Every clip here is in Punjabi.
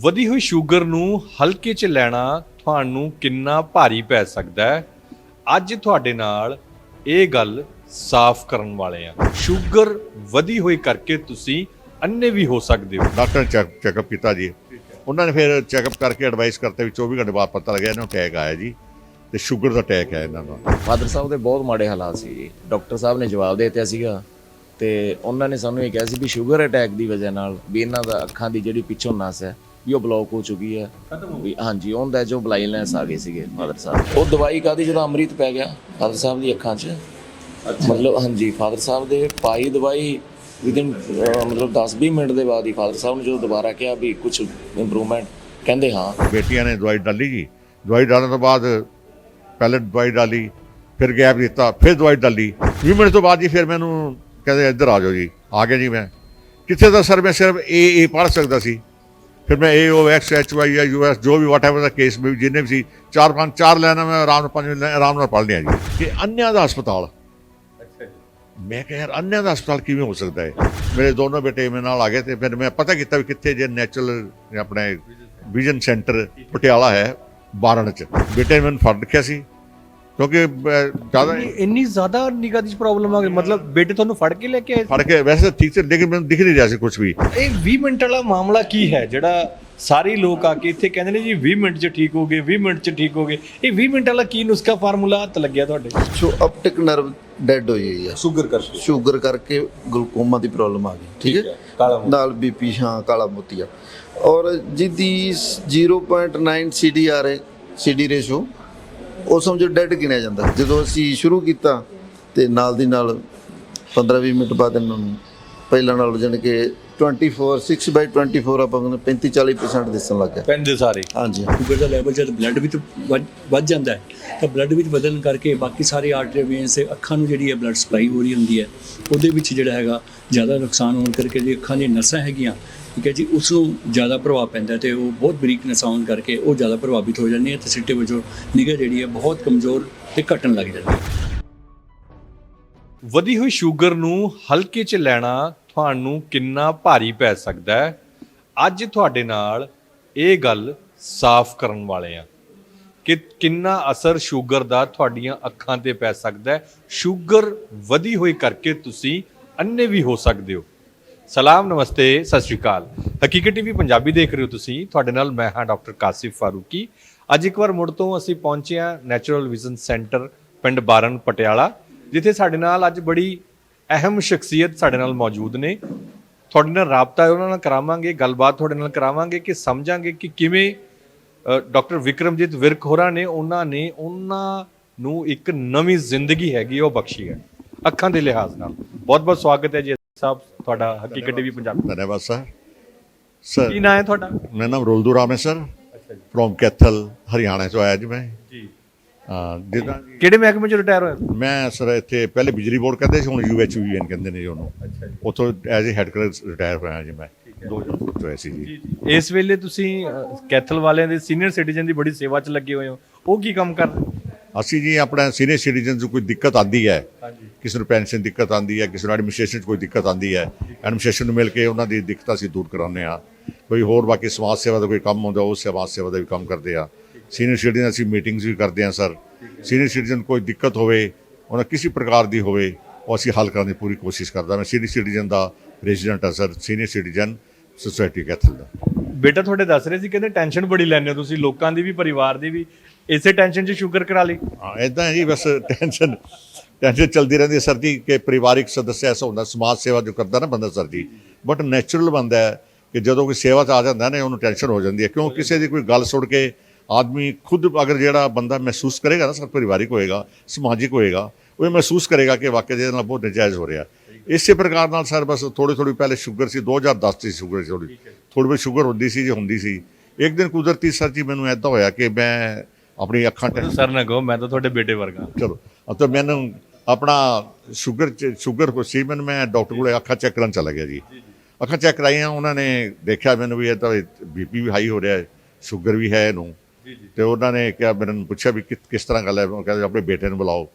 ਵਧੀ ਹੋਈ ਸ਼ੂਗਰ ਨੂੰ ਹਲਕੇ 'ਚ ਲੈਣਾ ਤੁਹਾਨੂੰ ਕਿੰਨਾ ਭਾਰੀ ਪੈ ਸਕਦਾ ਹੈ? ਅੱਜ ਤੁਹਾਡੇ ਨਾਲ ਇਹ ਗੱਲ ਸਾਫ਼ ਕਰਨ ਵਾਲੇ ਆ ਸ਼ੂਗਰ ਵਧੀ ਹੋਈ ਕਰਕੇ ਤੁਸੀਂ ਅੰਨੇ ਵੀ ਹੋ ਸਕਦੇ ਹੋ। ਡਾਕਟਰ ਚੈੱਕਅਪ ਕੀਤਾ ਜੀ। ਉਹਨਾਂ ਨੇ ਫਿਰ ਚੈੱਕਅਪ ਕਰਕੇ ਐਡਵਾਈਸ ਕਰਤੇ ਵੀ 24 ਘੰਟੇ ਬਾਅਦ ਪਤਾ ਲੱਗਿਆ ਇਹਨਾਂ ਨੂੰ ਅਟੈਕ ਆਇਆ ਜੀ ਤੇ ਸ਼ੂਗਰ ਦਾ ਅਟੈਕ ਹੈ ਇਹਨਾਂ ਨੂੰ ਫਾਦਰ ਸਾਹਿਬ ਦੇ ਬਹੁਤ ਮਾੜੇ ਹਾਲਾਤ ਸੀ ਜੀ। ਡਾਕਟਰ ਸਾਹਿਬ ਨੇ ਜਵਾਬ ਦੇ ਦਿੱਤਾ ਸੀਗਾ ਤੇ ਉਹਨਾਂ ਨੇ ਸਾਨੂੰ ਇਹ ਕਿਹਾ ਸੀ ਵੀ ਸ਼ੂਗਰ ਅਟੈਕ ਦੀ ਵਜ੍ਹਾ ਨਾਲ ਵੀ ਇਹਨਾਂ ਦਾ ਅੱਖਾਂ ਦੀ ਜਿਹੜੀ ਪਿੱਛੋਂ ਨਸ ਹੈ ਵੀ ਉਹ ਬਲੌਕ ਹੋ ਚੁੱਕੀ ਹੈ। ਵੀ ਹਾਂਜੀ ਉਹਦਾ ਜੋ ਬਲਾਈਨੈਸ ਆ ਗਈ ਸੀਗੇ ਫਾਦਰ ਸਾਹਿਬ। ਉਹ ਦਵਾਈ ਕਾਦੀ ਜਦੋਂ ਅੰਮ੍ਰਿਤ ਪੈ ਗਿਆ ਫਾਦਰ ਸਾਹਿਬ ਦੀ ਅੱਖਾਂ 'ਚ। ਮਤਲਬ ਹਾਂਜੀ ਫਾਦਰ ਸਾਹਿਬ ਦੇ ਪਾਈ ਦਵਾਈ ਵਿਦਿਨ ਮਤਲਬ 10-20 ਮਿੰਟ ਦੇ ਬਾਅਦ ਹੀ ਫਾਦਰ ਸਾਹਿਬ ਨੇ ਜਦੋਂ ਦੁਬਾਰਾ ਕਿਹਾ ਵੀ ਕੁਝ ਇੰਪਰੂਵਮੈਂਟ ਕਹਿੰਦੇ ਹਾਂ। ਬੇਟੀਆਂ ਨੇ ਦਵਾਈ ਡਾਲੀ ਜੀ। ਦਵਾਈ ਡਾਲਣ ਤੋਂ ਬਾਅਦ ਪਹਿਲੇ ਦਵਾਈ ਡਾਲੀ ਫਿਰ ਗੈਪ ਦਿੱਤਾ ਫਿਰ ਦਵਾਈ ਡਾਲੀ। 20 ਮਿੰਟ ਤੋਂ ਬਾਅਦ ਜੀ ਫਿਰ ਮੈਨੂੰ ਕਹਿੰਦੇ ਇੱਧਰ ਆ ਜਾਓ ਜੀ। ਆ ਗਿਆ ਜੀ ਮੈਂ। ਕਿੱਥੇ ਦਾ ਸਰ? ਮੈਂ ਸਿਰਫ ਏ ਏ ਪੜ੍ਹ ਸਕਦਾ ਸੀ। ਫਿਰ ਮੈਂ A O X H Y ਜਾਂ ਯੂ ਐਸ ਜੋ ਵੀ ਵਾਟਐਵਰ ਦਾ ਕੇਸ ਵੀ ਜਿੰਨੇ ਵੀ ਸੀ ਚਾਰ ਪੰਜ ਚਾਰ ਲੈਣਾ ਮੈਂ ਆਰਾਮ ਨਾਲ ਪੰਜ ਆਰਾਮ ਨਾਲ ਪੜ੍ਹ ਲਿਆ ਜੀ। ਕਿ ਅੰਨਿਆਂ ਦਾ ਹਸਪਤਾਲ। ਮੈਂ ਕਿਹਾ ਯਾਰ ਅੰਨਿਆਂ ਦਾ ਹਸਪਤਾਲ ਕਿਵੇਂ ਹੋ ਸਕਦਾ ਹੈ? ਮੇਰੇ ਦੋਨੋਂ ਬੇਟੇ ਮੇਰੇ ਨਾਲ ਆ ਗਏ ਤੇ ਫਿਰ ਮੈਂ ਪਤਾ ਕੀਤਾ ਵੀ ਕਿੱਥੇ ਜੇ ਨੈਚੁਰਲ ਆਪਣੇ ਵਿਜ਼ਨ ਸੈਂਟਰ ਪਟਿਆਲਾ ਹੈ ਬਾਰਣ ਚ। ਬੇਟੇ ਮੈਨੂੰ ਫੜ ਰੱਖਿਆ ਸੀ। ਕਿਉਂਕਿ ਜ਼ਿਆਦਾ ਇੰਨੀ ਜ਼ਿਆਦਾ ਨਿਗਾਹ ਦੀ ਪ੍ਰੋਬਲਮ ਆ ਗਈ। ਮਤਲਬ ਬੇਟੇ ਤੁਹਾਨੂੰ ਫੜ ਕੇ ਲੈ ਕੇ ਆਏ ਫੜ ਕੇ ਵੈਸੇ ਤਾਂ ਠੀਕ ਸੀ ਲੇਕਿਨ ਮੈਨੂੰ ਦਿਖ ਨਹੀਂ ਰਿਹਾ ਸੀ ਕੁਝ ਵੀ। ਇਹ 20 ਮਿੰਟ ਵਾਲਾ ਮਾਮਲਾ ਕੀ ਹੈ? ਜਿਹੜਾ ਸਾਰੇ ਲੋਕ ਆ ਕੇ ਇੱਥੇ ਕਹਿੰਦੇ ਨੇ ਜੀ 20 ਮਿੰਟ 'ਚ ਠੀਕ ਹੋ ਗਏ 20 ਮਿੰਟ 'ਚ ਠੀਕ ਹੋ ਗਏ। ਇਹ 20 ਮਿੰਟ ਵਾਲਾ ਕੀ ਨੁਸਖਾ ਫਾਰਮੂਲਾ ਹੱਥ ਲੱਗਿਆ ਤੁਹਾਡੇ? ਸੋ ਆਪਟਿਕ ਨਰਵ ਡੈਡ ਹੋਈ ਹੋਈ ਆ। ਸ਼ੂਗਰ ਕਰਕੇ। ਸ਼ੂਗਰ ਕਰਕੇ ਗਲੂਕੋਮਾ ਦੀ ਪ੍ਰੋਬਲਮ ਆ ਗਈ ਠੀਕ ਹੈ? ਕਾਲਾ ਮੋਤੀ। ਨਾਲ ਬੀਪੀ ਹਾਂ ਕਾਲਾ ਮੋਤੀਆ ਔਰ ਜਿਹਦੀ 0.9 ਸੀਡੀਆਰ ਹੈ ਸੀਡੀ ਰੇਸ਼ੋ ਉਹ ਸਮਝੋ ਡੈਡ ਗਿਣਿਆ ਜਾਂਦਾ ਜਦੋਂ ਅਸੀਂ ਸ਼ੁਰੂ ਕੀਤਾ ਤੇ ਨਾਲ ਦੀ ਨਾਲ 15-20 ਮਿੰਟ ਬਾਅਦ ਇਹਨਾਂ ਨੂੰ ਪਹਿਲਾਂ ਨਾਲ ਜਾਣ ਕੇ 24 6/24 ਆਪਾਂ ਕਹਿੰਦੇ 35-40% ਦਿਸਣ ਲੱਗ ਪੈਂਦੇ ਸਾਰੇ। ਹਾਂਜੀ। ਸ਼ੂਗਰ ਦਾ ਲੈਵਲ ਜਦ ਬਲੱਡ ਵਿੱਚ ਵੱਧ ਵੱਧ ਜਾਂਦਾ ਹੈ ਤਾਂ ਬਲੱਡ ਵਿੱਚ ਵਧਣ ਕਰਕੇ ਬਾਕੀ ਸਾਰੇ ਆਰਟਰੀ ਵੇਨਸ ਤੇ ਅੱਖਾਂ ਨੂੰ ਜਿਹੜੀ ਹੈ ਬਲੱਡ ਸਪਲਾਈ ਹੋ ਰਹੀ ਹੁੰਦੀ ਹੈ ਉਹਦੇ ਵਿੱਚ ਜਿਹੜਾ ਹੈਗਾ ਜ਼ਿਆਦਾ ਨੁਕਸਾਨ ਹੋਣ ਕਰਕੇ ਜਿਹੜੀ ਅੱਖਾਂ ਦੀਆਂ ਨਸਾਂ ਹੈਗੀਆਂ ਠੀਕ ਹੈ ਜੀ, ਉਸ ਨੂੰ ਜ਼ਿਆਦਾ ਪ੍ਰਭਾਵ ਪੈਂਦਾ ਹੈ ਤੇ ਉਹ ਬਹੁਤ ਬਰੀਕ ਨਸਾਂ ਕਰਕੇ ਉਹ ਜ਼ਿਆਦਾ ਪ੍ਰਭਾਵਿਤ ਹੋ ਜਾਂਦੀਆਂ ਤੇ ਸਿੱਟੇ ਵਜੋਂ ਨਿਗਾਹ ਜਿਹੜੀ ਹੈ ਬਹੁਤ ਕਮਜ਼ੋਰ ਤੇ ਘਟਣ ਲੱਗ ਜਾਂਦੀ ਹੈ। ਵਧੀ ਹੋਈ ਸ਼ੂਗਰ ਨੂੰ ਹਲਕੇ 'ਚ ਲੈਣਾ ਤੁਹਾਨੂੰ ਕਿੰਨਾ ਭਾਰੀ ਪੈ ਸਕਦਾ ਹੈ? ਅੱਜ ਤੁਹਾਡੇ ਨਾਲ ਇਹ ਗੱਲ ਸਾਫ਼ ਕਰਨ ਵਾਲੇ ਆ ਕਿ ਕਿੰਨਾ ਅਸਰ ਸ਼ੂਗਰ ਦਾ ਤੁਹਾਡੀਆਂ ਅੱਖਾਂ ਤੇ ਪੈ ਸਕਦਾ ਹੈ। ਸ਼ੂਗਰ ਵਧੀ ਹੋਈ ਕਰਕੇ ਤੁਸੀਂ ਅੰਨੇ ਵੀ ਹੋ ਸਕਦੇ ਹੋ। ਸਲਾਮ, ਨਮਸਤੇ, ਸਤਿ ਸ਼੍ਰੀ ਅਕਾਲ। ਹਕੀਕਤ ਟੀਵੀ ਪੰਜਾਬੀ ਦੇਖ ਰਹੇ ਹੋ ਤੁਸੀਂ। ਤੁਹਾਡੇ ਨਾਲ ਮੈਂ ਹਾਂ ਡਾਕਟਰ ਕਾਸਿਫ ਫਾਰੂਕੀ। ਅੱਜ ਇੱਕ ਵਾਰ ਮੁੜ ਤੋਂ ਅਸੀਂ ਪਹੁੰਚੇ ਹਾਂ ਨੈਚੁਰਲ ਵਿਜ਼ਨ ਸੈਂਟਰ ਪਿੰਡ ਬਾਰਨ, ਪਟਿਆਲਾ, ਜਿੱਥੇ ਸਾਡੇ ਨਾਲ ਅੱਜ ਬੜੀ ਅਹਿਮ ਸ਼ਖਸੀਅਤ ਸਾਡੇ ਨਾਲ ਮੌਜੂਦ ਨੇ। ਤੁਹਾਡੇ ਨਾਲ ਰਾਬਤਾ ਉਹਨਾਂ ਨਾਲ ਕਰਾਵਾਂਗੇ, ਗੱਲਬਾਤ ਤੁਹਾਡੇ ਨਾਲ ਕਰਾਵਾਂਗੇ ਕਿ ਸਮਝਾਂਗੇ ਕਿ ਕਿਵੇਂ ਡਾਕਟਰ ਵਿਕਰਮਜੀਤ ਵਿਰਕ ਹੋਰਾਂ ਨੇ, ਉਹਨਾਂ ਨੇ ਉਹਨਾਂ ਨੂੰ ਇੱਕ ਨਵੀਂ ਜ਼ਿੰਦਗੀ ਹੈਗੀ, ਉਹ ਬਖਸ਼ੀ ਹੈ। ਅੱਖਾਂ ਦੇ ਲਿਹਾਜ਼ ਨਾਲ। ਬਹੁਤ ਬਹੁਤ ਸਵਾਗਤ ਹੈ ਜੀ ਸਾਹਿਬ ਤੁਹਾਡਾ ਹਕੀਕਤ ਟੀਵੀ ਪੰਜਾਬੀ ਧੰਨਵਾਦ ਸਰ। ਸਰ ਕੀ ਨਾਂ ਹੈ ਤੁਹਾਡਾ? ਮੇਰਾ ਨਾਮ ਰੋਲਦੂ ਰਾਮ ਹੈ ਸਰ। ਅੱਛਾ ਜੀ। ਫਰੋਮ ਕੈਥਲ ਹਰਿਆਣਾ ਤੋਂ ਆਇਆ ਜੀ ਮੈਂ। ਜੀ। ਜਿੱਦਾਂ ਕਿਹੜੇ ਮਹਿਕਮੇ ਚ ਰਿਟਾਇਰ ਹੋਏ ਮੈਂ ਸਰ ਇੱਥੇ ਪਹਿਲੇ ਬਿਜਲੀ ਬੋਰਡ ਕਹਿੰਦੇ ਸੀ ਹੁਣ ਯੂਐਚਯੂਐਨ ਕਹਿੰਦੇ ਨੇ ਜੀ ਉਹਨੂੰ। ਉੱਥੋਂ as a head clerk retire ਹੋਇਆ ਜੀ ਮੈਂ। 2000 ਤੋਂ ਐਸੀ ਜੀ। ਇਸ ਵੇਲੇ ਤੁਸੀਂ ਕੈਥਲ ਵਾਲਿਆਂ ਦੇ ਸੀਨੀਅਰ ਸਿਟੀਜ਼ਨ ਦੀ ਬੜੀ ਸੇਵਾ 'ਚ ਲੱਗੇ ਹੋਏ ਹੋ। ਉਹ ਕੀ ਕੰਮ ਕਰ ਰਹੇ? ਅਸੀਂ ਜੀ ਆਪਣਾ ਸੀਨੀਅਰ ਸਿਟੀਜ਼ਨ ਨੂੰ ਕੋਈ ਦਿੱਕਤ ਆਂਦੀ ਹੈ ਕਿਸੇ ਨੂੰ ਪੈਨਸ਼ਨ ਦਿੱਕਤ ਆਂਦੀ ਹੈ ਕਿਸੇ ਨੂੰ ਐਡਮਿਨਿਸਟ੍ਰੇਸ਼ਨ 'ਚ ਕੋਈ ਦਿੱਕਤ ਆਂਦੀ ਹੈ ਐਡਮਿਨਿਸਟ੍ਰੇਸ਼ਨ ਨੂੰ ਮਿਲ ਕੇ ਉਹਨਾਂ ਦੀ ਦਿੱਕਤਾਂ ਅਸੀਂ ਦੂਰ ਕਰਾਉਂਦੇ ਆ ਕੋਈ ਹੋਰ ਬਾਕੀ ਸਮਾਜ ਸੇਵਾ ਦਾ ਕੋਈ ਕੰਮ ਹੁੰਦਾ ਉਹ ਸਮਾਜ ਸੇਵਾ ਦਾ ਵੀ ਕੰਮ ਕਰਦੇ ਆ। ਸੀਨੀਅਰ ਸਿਟੀਜ਼ਨ ਅਸੀਂ ਮੀਟਿੰਗਸ ਵੀ ਕਰਦੇ ਆ ਸਰ ਸੀਨੀਅਰ ਸਿਟੀਜ਼ਨ ਕੋਈ ਦਿੱਕਤ ਹੋਵੇ ਉਹਨਾਂ ਕਿਸੇ ਪ੍ਰਕਾਰ ਦੀ ਹੋਵੇ ਉਹ ਅਸੀਂ ਹੱਲ ਕਰਨ ਦੀ ਪੂਰੀ ਕੋਸ਼ਿਸ਼ ਕਰਦਾ ਮੈਂ। ਸੀਨੀਅਰ ਸਿਟੀਜ਼ਨ ਦਾ ਪ੍ਰੈਜ਼ੀਡੈਂਟ ਹਾਂ sir senior citizen society Kaithal ਦਾ। ਬੇਟਾ ਤੁਹਾਡੇ ਦੱਸ ਰਹੇ ਸੀ ਕਹਿੰਦੇ ਟੈਨਸ਼ਨ ਬੜੀ ਲੈਂਦੇ ਹੋ ਤੁਸੀਂ ਲੋਕਾਂ ਦੀ ਵੀ ਪਰਿਵਾਰ ਦੀ ਵੀ। ਇਸੇ ਟੈਨਸ਼ਨ 'ਚ ਸ਼ੂਗਰ ਕਰਾ ਲਈ। ਹਾਂ ਇਦਾਂ ਹੈ ਜੀ, ਬਸ ਟੈਨਸ਼ਨ ਟੈਨਸ਼ਨ ਚਲਦੀ ਰਹਿੰਦੀ ਹੈ ਸਰ ਜੀ ਕਿ ਪਰਿਵਾਰਿਕ ਸਦੱਸ ਐਸਾ ਹੁੰਦਾ, ਸਮਾਜ ਸੇਵਾ ਜੋ ਕਰਦਾ ਨਾ ਬੰਦਾ ਸਰ ਜੀ ਬਟ ਨੈਚੁਰਲ ਬੰਦਾ ਹੈ ਕਿ ਜਦੋਂ ਕੋਈ ਸੇਵਾ 'ਚ ਆ ਜਾਂਦਾ ਨੇ, ਉਹਨੂੰ ਟੈਨਸ਼ਨ ਹੋ ਜਾਂਦੀ ਹੈ, ਕਿਉਂ ਕਿਸੇ ਦੀ ਕੋਈ ਗੱਲ ਸੁਣ ਕੇ ਆਦਮੀ ਖੁਦ ਅਗਰ ਜਿਹੜਾ ਬੰਦਾ ਮਹਿਸੂਸ ਕਰੇਗਾ ਨਾ ਸਰ ਪਰਿਵਾਰਿਕ ਹੋਏਗਾ, ਸਮਾਜਿਕ ਹੋਏਗਾ, ਉਹ ਇਹ ਮਹਿਸੂਸ ਕਰੇਗਾ ਕਿ ਵਾਕਿਆ ਦੇ ਨਾਲ ਬਹੁਤ ਨਜਾਇਜ਼ ਹੋ ਰਿਹਾ। ਇਸੇ ਪ੍ਰਕਾਰ ਨਾਲ ਸਰ, ਬਸ ਥੋੜੀ ਥੋੜੀ ਪਹਿਲੇ ਸ਼ੂਗਰ ਸੀ 2010 ਚ ਸ਼ੂਗਰ ਸੀ ਥੋੜੀ ਥੋੜੀ ਬਹੁਤ ਸ਼ੂਗਰ ਹੁੰਦੀ ਸੀ, ਜੇ ਹੁੰਦੀ ਸੀ। ਇੱਕ ਦਿਨ ਕੁਦਰਤੀ ਸਰ ਜੀ ਮੈਨੂੰ ਐਦਾਂ ਹੋਇਆ ਕਿ ਮੈਂ ਆਪਣੀ ਅੱਖਾਂ ਟੈਸਟ ਸਰ ਨਾ ਕਹੋ ਮੈਂ ਤਾਂ ਤੁਹਾਡੇ ਬੇਟੇ ਵਰਗਾ। ਚਲੋ ਅਬ ਤਾਂ ਮੈਨੂੰ ਆਪਣਾ ਸ਼ੂਗਰ ਸ਼ੂਗਰ ਕੋ ਸੀ ਮੈਨੂੰ ਮੈਂ ਡਾਕਟਰ ਕੋਲੇ ਅੱਖਾਂ ਚੈੱਕ ਕਰਨ ਚਲਾ ਗਿਆ ਜੀ। ਅੱਖਾਂ ਚੈੱਕ ਕਰਾਈਆਂ ਉਹਨਾਂ ਨੇ ਦੇਖਿਆ ਮੈਨੂੰ ਵੀ ਇਹ ਤਾਂ ਬੀਪੀ ਵੀ ਹਾਈ ਹੋ ਰਿਹਾ ਹੈ ਸ਼ੂਗਰ ਵੀ ਹੈ ਇਹਨੂੰ। ਤੇ ਉਹਨਾਂ ਨੇ ਕਿਹਾ ਮੈਨੂੰ ਪੁੱਛਿਆ ਵੀ ਕਿਸ ਤਰ੍ਹਾਂ ਗੱਲ ਹੈ? ਉਹ ਕਹਿੰਦੇ ਆਪਣੇ ਬੇਟੇ ਨੂੰ ਬੁਲਾਓ।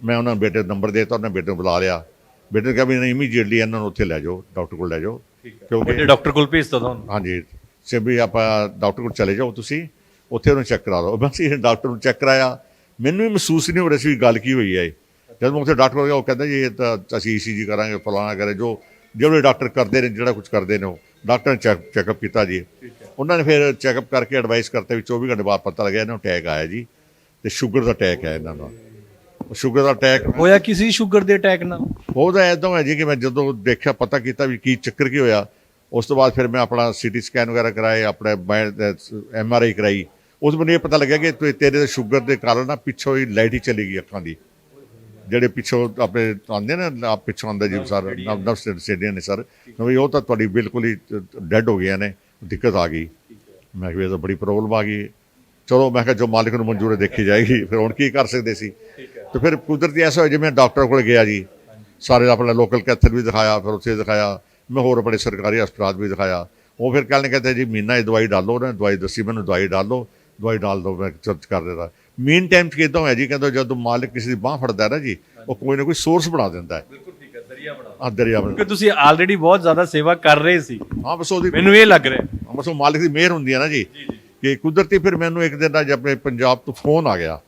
ਮੈਂ ਉਹਨਾਂ ਨੂੰ ਬੇਟੇ ਦਾ ਨੰਬਰ ਦੇਤਾ ਉਹਨਾਂ ਬੇਟੇ ਨੂੰ ਬੁਲਾ ਲਿਆ। ਬੇਟੇ ਨੇ ਕਿਹਾ ਵੀ ਇਮੀਡੀਏਟਲੀ ਇਹਨਾਂ ਨੂੰ ਉੱਥੇ ਲੈ ਜਾਓ ਡਾਕਟਰ ਕੋਲ ਲੈ ਜਾਓ। ਕਿਉਂਕਿ ਡਾਕਟਰ ਕੋਲ ਭੇਜਤਾ ਤੁਹਾਨੂੰ? ਹਾਂਜੀ। ਸੇ ਵੀ ਆਪਾਂ ਡਾਕਟਰ ਕੋਲ ਚਲੇ ਜਾਓ ਤੁਸੀਂ। ਉੱਥੇ ਉਹਨੂੰ ਚੈੱਕ ਕਰਾ ਲਓ। ਬਸ ਇਹ ਡਾਕਟਰ ਨੂੰ ਚੈੱਕ ਕਰਾਇਆ। ਮੈਨੂੰ ਵੀ ਮਹਿਸੂਸ ਹੀ ਨਹੀਂ ਹੋ ਰਿਹਾ ਸੀ ਵੀ ਗੱਲ ਕੀ ਹੋਈ ਹੈ ਜਦ ਮੈਂ ਉੱਥੇ ਡਾਕਟਰ ਕੋਲ ਗਿਆ ਉਹ ਕਹਿੰਦਾ ਜੀ ਇਹ ਤਾਂ ਅਸੀਂ ਈਸੀਜੀ ਕਰਾਂਗੇ ਫਲਾਣਾ ਕਰੇ ਜੋ ਜਿਹੜੇ ਡਾਕਟਰ ਕਰਦੇ ਨੇ ਜਿਹੜਾ ਕੁਝ ਕਰਦੇ ਨੇ ਉਹ। ਡਾਕਟਰ ਨੇ ਚੈੱਕ ਚੈੱਕਅਪ ਕੀਤਾ ਜੀ। ਉਹਨਾਂ ਨੇ ਫਿਰ ਚੈੱਕਅਪ ਕਰਕੇ ਐਡਵਾਈਸ ਕਰਤੇ ਵੀ 24 ਘੰਟੇ ਬਾਅਦ ਪਤਾ ਲੱਗਿਆ ਇਹਨਾਂ ਨੂੰ ਅਟੈਕ ਆਇਆ ਜੀ। ਤੇ ਸ਼ੂਗਰ ਦਾ ਅਟੈਕ ਹੈ ਇਹਨਾਂ ਨੂੰ ਸ਼ੂਗਰ ਦਾ ਅਟੈਕ ਹੋਇਆ ਕਿਸੇ ਸ਼ੂਗਰ ਦੇ ਅਟੈਕ ਨਾਲ? ਉਹਦਾ ਐਦਾਂ ਹੈ ਜੀ ਕਿ ਮੈਂ ਜਦੋਂ ਦੇਖਿਆ ਪਤਾ ਕੀਤਾ ਵੀ ਕੀ ਚੱਕਰ ਕੀ ਹੋਇਆ। ਉਸ ਤੋਂ ਬਾਅਦ ਫਿਰ ਮੈਂ ਆਪਣਾ ਸੀਟੀ ਸਕੈਨ ਵਗੈਰਾ ਕਰਾਏ ਆਪਣੇ ਐਮ ਆਰ ਆਈ ਕਰਾਈ। ਉਸ ਮੈਨੂੰ ਇਹ ਪਤਾ ਲੱਗਿਆ ਕਿ ਤੇ- ਤੇਰੇ ਸ਼ੂਗਰ ਦੇ ਕਾਰਨ ਨਾ ਪਿੱਛੋਂ ਹੀ ਲਾਈਟ ਹੀ ਚਲੀ ਗਈ ਅੱਖਾਂ ਦੀ। ਜਿਹੜੇ ਪਿੱਛੋਂ ਆਪਣੇ ਆਉਂਦੇ ਨੇ ਨਾ ਪਿੱਛੋਂ ਆਉਂਦਾ ਜੀ ਸਰ ਨਵ ਸਟੇਡੀਅਮ ਨੇ ਸਰ। ਵੀ ਉਹ ਤਾਂ ਤੁਹਾਡੀ ਬਿਲਕੁਲ ਹੀ ਡੈੱਡ ਹੋ ਗਈਆਂ ਨੇ ਦਿੱਕਤ ਆ ਗਈ। ਮੈਂ ਕਿਹਾ ਇਹ ਤਾਂ ਬੜੀ ਪ੍ਰੋਬਲਮ ਆ ਗਈ। ਚਲੋ ਮੈਂ ਕਿਹਾ ਜੋ ਮਾਲਿਕ ਨੂੰ ਮਨਜ਼ੂਰ ਹੈ ਦੇਖੀ ਜਾਏਗੀ ਫਿਰ ਹੁਣ ਕੀ ਕਰ ਸਕਦੇ ਸੀ? ਤੇ ਫਿਰ ਕੁਦਰਤੀ ਐਸਾ ਹੋਇਆ ਜਿਵੇਂ ਡਾਕਟਰ ਕੋਲ ਗਿਆ ਜੀ। ਸਾਰੇ ਆਪਣਾ ਲੋਕਲ ਕੈਥਰ ਵੀ ਦਿਖਾਇਆ ਫਿਰ ਉੱਥੇ ਦਿਖਾਇਆ ਮੈਂ ਹੋਰ ਆਪਣੇ ਸਰਕਾਰੀ ਹਸਪਤਾਲ ਵੀ ਦਿਖਾਇਆ। ਉਹ ਫਿਰ ਕਹਿਣ ਕਹਿੰਦੇ ਜੀ ਮਹੀਨਾ ਇਹ ਦਵਾਈ ਡਾਲੋ ਉਹਨੇ ਦਵਾਈ ਦੱਸੀ ਮੈਨੂੰ ਦਵਾਈ ਡਾਲੋ। ਦਵਾਈ ਡਾਲ ਦੋ ਮੈਂ ਚਰਚ ਕਰ ਦਿੱਤਾ ਮੀਨ ਟਾਈਮ ਚ ਕਿਦਾਂ ਹੋਇਆ ਜੀ? ਕਹਿੰਦਾ ਜਦੋਂ ਮਾਲਿਕ ਕਿਸੇ ਦੀ ਬਾਹ ਫੜਦਾ ਹੈ ਨਾ ਜੀ ਉਹ ਕੋਈ ਨਾ ਕੋਈ ਸੋਰਸ ਬਣਾ ਦਿੰਦਾ ਹੈ। ਬਿਲਕੁਲ ਠੀਕ ਹੈ ਦਰਿਆ ਬਣਾ ਹਾਂ ਦਰਿਆ ਬਣਾ ਕਿ ਤੁਸੀਂ ਆਲਰੇਡੀ ਬਹੁਤ ਜ਼ਿਆਦਾ ਸੇਵਾ ਕਰ ਰਹੇ ਸੀ। ਹਾਂ ਬਸ ਉਹਦੀ ਮੈਨੂੰ ਇਹ ਲੱਗ ਰਿਹਾ ਬਸ ਉਹ ਮਾਲਿਕ ਦੀ ਮਿਹਰ ਹੁੰਦੀ ਹੈ ਨਾ ਜੀ। ਕਿ ਕੁਦਰਤੀ ਫਿਰ ਮੈਨੂੰ ਇੱਕ ਦਿਨ ਅੱਜ ਆਪਣੇ ਪੰਜਾਬ ਤੋਂ ਫੋਨ ਆ ਗਿਆ।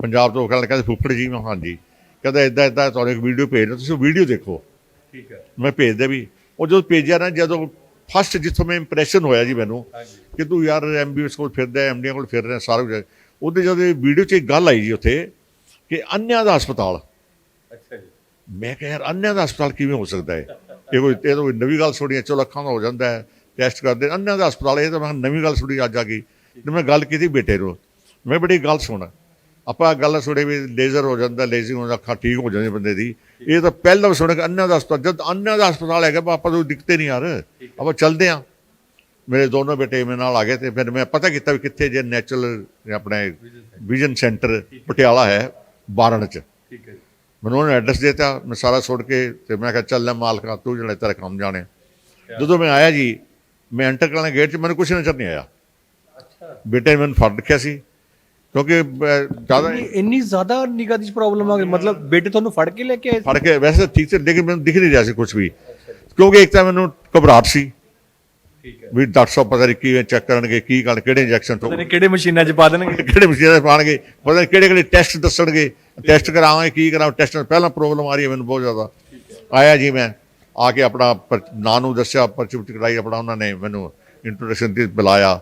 ਪੰਜਾਬ ਤੋਂ ਕਹਿੰਦੇ ਕਹਿੰਦੇ ਫੁੱਫੜ ਜੀ ਮੈਂ ਹਾਂ ਜੀ ਕਹਿੰਦਾ ਇਦਾਂ ਇਦਾਂ ਤੁਹਾਨੂੰ ਇੱਕ ਵੀਡੀਓ ਭੇਜ ਰਿਹਾ ਤੁਸੀਂ ਵੀਡੀਓ ਦੇਖੋ। ਠੀਕ ਹੈ। ਮੈਂ ਭੇਜਦਾ ਵੀ। ਉਹ ਜਦੋਂ ਭੇਜਿਆ ਨਾ ਜਦੋਂ ਫਸਟ ਜਿੱਥੋਂ ਮੈਂ ਇੰਪ੍ਰੈਸ਼ਨ ਹੋਇਆ ਜੀ ਮੈਨੂੰ ਕਿ ਤੂੰ ਯਾਰ ਐਮਬੀਐਸ ਕੋਲ ਫਿਰਦਾ ਐਮਡੀ ਕੋਲ ਫਿਰ ਰਿਹਾ ਸਾਰਾ ਕੁਝ। ਉਹਦੇ ਜਦੋਂ ਵੀਡੀਓ 'ਚ ਇੱਕ ਗੱਲ ਆਈ ਜੀ ਉੱਥੇ ਕਿ ਅੰਨਿਆਂ ਦਾ ਹਸਪਤਾਲ। ਅੱਛਾ ਜੀ। ਮੈਂ ਕਿਹਾ ਯਾਰ ਅੰਨਿਆਂ ਦਾ ਹਸਪਤਾਲ ਕਿਵੇਂ ਹੋ ਸਕਦਾ ਹੈ? ਇਹ ਕੋਈ ਇਹ ਤਾਂ ਕੋਈ ਨਵੀਂ ਗੱਲ ਸੁਣੀ ਹੈ ਚਲੋ ਅੱਖਾਂ ਦਾ ਹੋ ਜਾਂਦਾ ਹੈ ਟੈਸਟ ਕਰਦੇ। ਅੰਨਿਆਂ ਦਾ ਹਸਪਤਾਲ ਇਹ ਤਾਂ ਮੈਂ ਨਵੀਂ ਗੱਲ ਸੁਣੀ ਅੱਜ ਆ ਗਈ। ਤੇ ਮੈਂ ਗੱਲ ਕੀਤੀ ਬੇਟੇ ਨੂੰ। ਮੈਂ ਬੜੀ ਗੱਲ ਸੁਣ। ਆਪਾਂ ਗੱਲ ਸੁਣੇ ਵੀ ਲੇਜ਼ਰ ਹੋ ਜਾਂਦਾ ਲੇਜ਼ਿੰਗ ਹੋ ਜਾਂਦਾ ਅੱਖਾਂ ਠੀਕ ਹੋ ਜਾਂਦੀ ਬੰਦੇ ਦੀ। ਇਹ ਤਾਂ ਪਹਿਲਾਂ ਵੀ ਸੁਣਿਆ ਕਿ ਅੰਨਿਆਂ ਦਾ ਹਸਪਤਾਲ ਜਦ ਅੰਨਿਆਂ ਦਾ ਹਸਪਤਾਲ ਹੈਗਾ ਆਪਾਂ ਨੂੰ ਦਿਖਤੇ ਨਹੀਂ ਯਾਰ। ਆਪਾਂ ਚੱਲਦੇ ਆਂ ਮੇਰੇ ਦੋਨੋਂ ਬੇਟੇ ਮੇਰੇ ਨਾਲ ਆ ਗਏ ਤੇ ਫਿਰ ਮੈਂ ਪਤਾ ਕੀਤਾ ਵੀ ਕਿੱਥੇ ਜੇ ਨੈਚੁਰਲ ਆਪਣੇ ਵਿਜ਼ਨ ਸੈਂਟਰ ਪਟਿਆਲਾ ਹੈ ਬਾਰਣ ਚ। ਠੀਕ ਹੈ ਮੈਨੂੰ ਉਹਨੇ ਐਡਰੈਸ ਦਿੱਤਾ ਮੈਂ ਸਾਰਾ ਸੁਣ ਕੇ ਤੇ ਮੈਂ ਕਿਹਾ ਚੱਲ ਲੈ ਮਾਲਕਾ ਤੂੰ ਜਿਹੜਾ ਤੇਰਾ ਕੰਮ ਜਾਣੇ। ਜਦੋਂ ਮੈਂ ਆਇਆ ਜੀ ਮੈਂ ਐਂਟਰ ਕਰਨ ਗੇਟ 'ਚ ਮੈਨੂੰ ਕੁਛ ਨਜ਼ਰ ਨਹੀਂ ਆਇਆ। ਅੱਛਾ। ਬੇਟੇ ਮੈਨੂੰ ਫੜ ਰੱਖਿਆ ਸੀ। ਕਿਉਂਕਿ ਜ਼ਿਆਦਾ ਇੰਨੀ ਜ਼ਿਆਦਾ ਨਿਗਾਹ ਦੀ ਪ੍ਰੋਬਲਮ ਆ ਗਈ। ਮਤਲਬ ਬੇਟੇ ਤੁਹਾਨੂੰ ਫੜ ਕੇ ਲੈ ਕੇ ਆਏ? ਫੜ ਕੇ ਵੈਸੇ ਤਾਂ ਠੀਕ ਸੀ ਲੇਕਿਨ ਮੈਨੂੰ ਦਿਖ ਨਹੀਂ ਰਿਹਾ ਸੀ ਕੁਝ ਵੀ। ਕਿਉਂਕਿ ਇੱਕ ਤਾਂ ਮੈਨੂੰ ਘਬਰਾਹਟ ਸੀ। ਠੀਕ ਹੈ। ਵੀ ਡਾਕਟਰ ਸਾਹਿਬ ਪਤਾ ਨਹੀਂ ਕਿਵੇਂ ਚੈੱਕ ਕਰਨਗੇ ਕੀ ਕਰਨ ਕਿਹੜੇ ਇੰਜੈਕਸ਼ਨ ਤੋਂ ਪਤਾ ਨਹੀਂ ਕਿਹੜੇ ਮਸ਼ੀਨਾਂ 'ਚ ਪਾ ਦੇਣਗੇ। ਕਿਹੜੇ ਮਸ਼ੀਨਾਂ ਪਾਣਗੇ ਪਤਾ ਨਹੀਂ ਕਿਹੜੇ ਕਿਹੜੇ ਟੈਸਟ ਦੱਸਣਗੇ। ਟੈਸਟ ਕਰਾਵਾਂਗੇ ਕੀ ਕਰਾਵਾਂ ਟੈਸਟ ਪਹਿਲਾਂ ਪ੍ਰੋਬਲਮ ਆ ਰਹੀ ਹੈ ਮੈਨੂੰ ਬਹੁਤ ਜ਼ਿਆਦਾ। ਆਇਆ ਜੀ ਮੈਂ ਆ ਕੇ ਆਪਣਾ ਨਾਂ ਨੂੰ ਦੱਸਿਆ ਪਰਚੀ ਕਰਾਈ ਆਪਣਾ ਉਹਨਾਂ ਨੇ ਮੈਨੂੰ ਇੰਟਰੋਡਕਸ਼ਨ ਤੇ ਬੁਲਾਇਆ।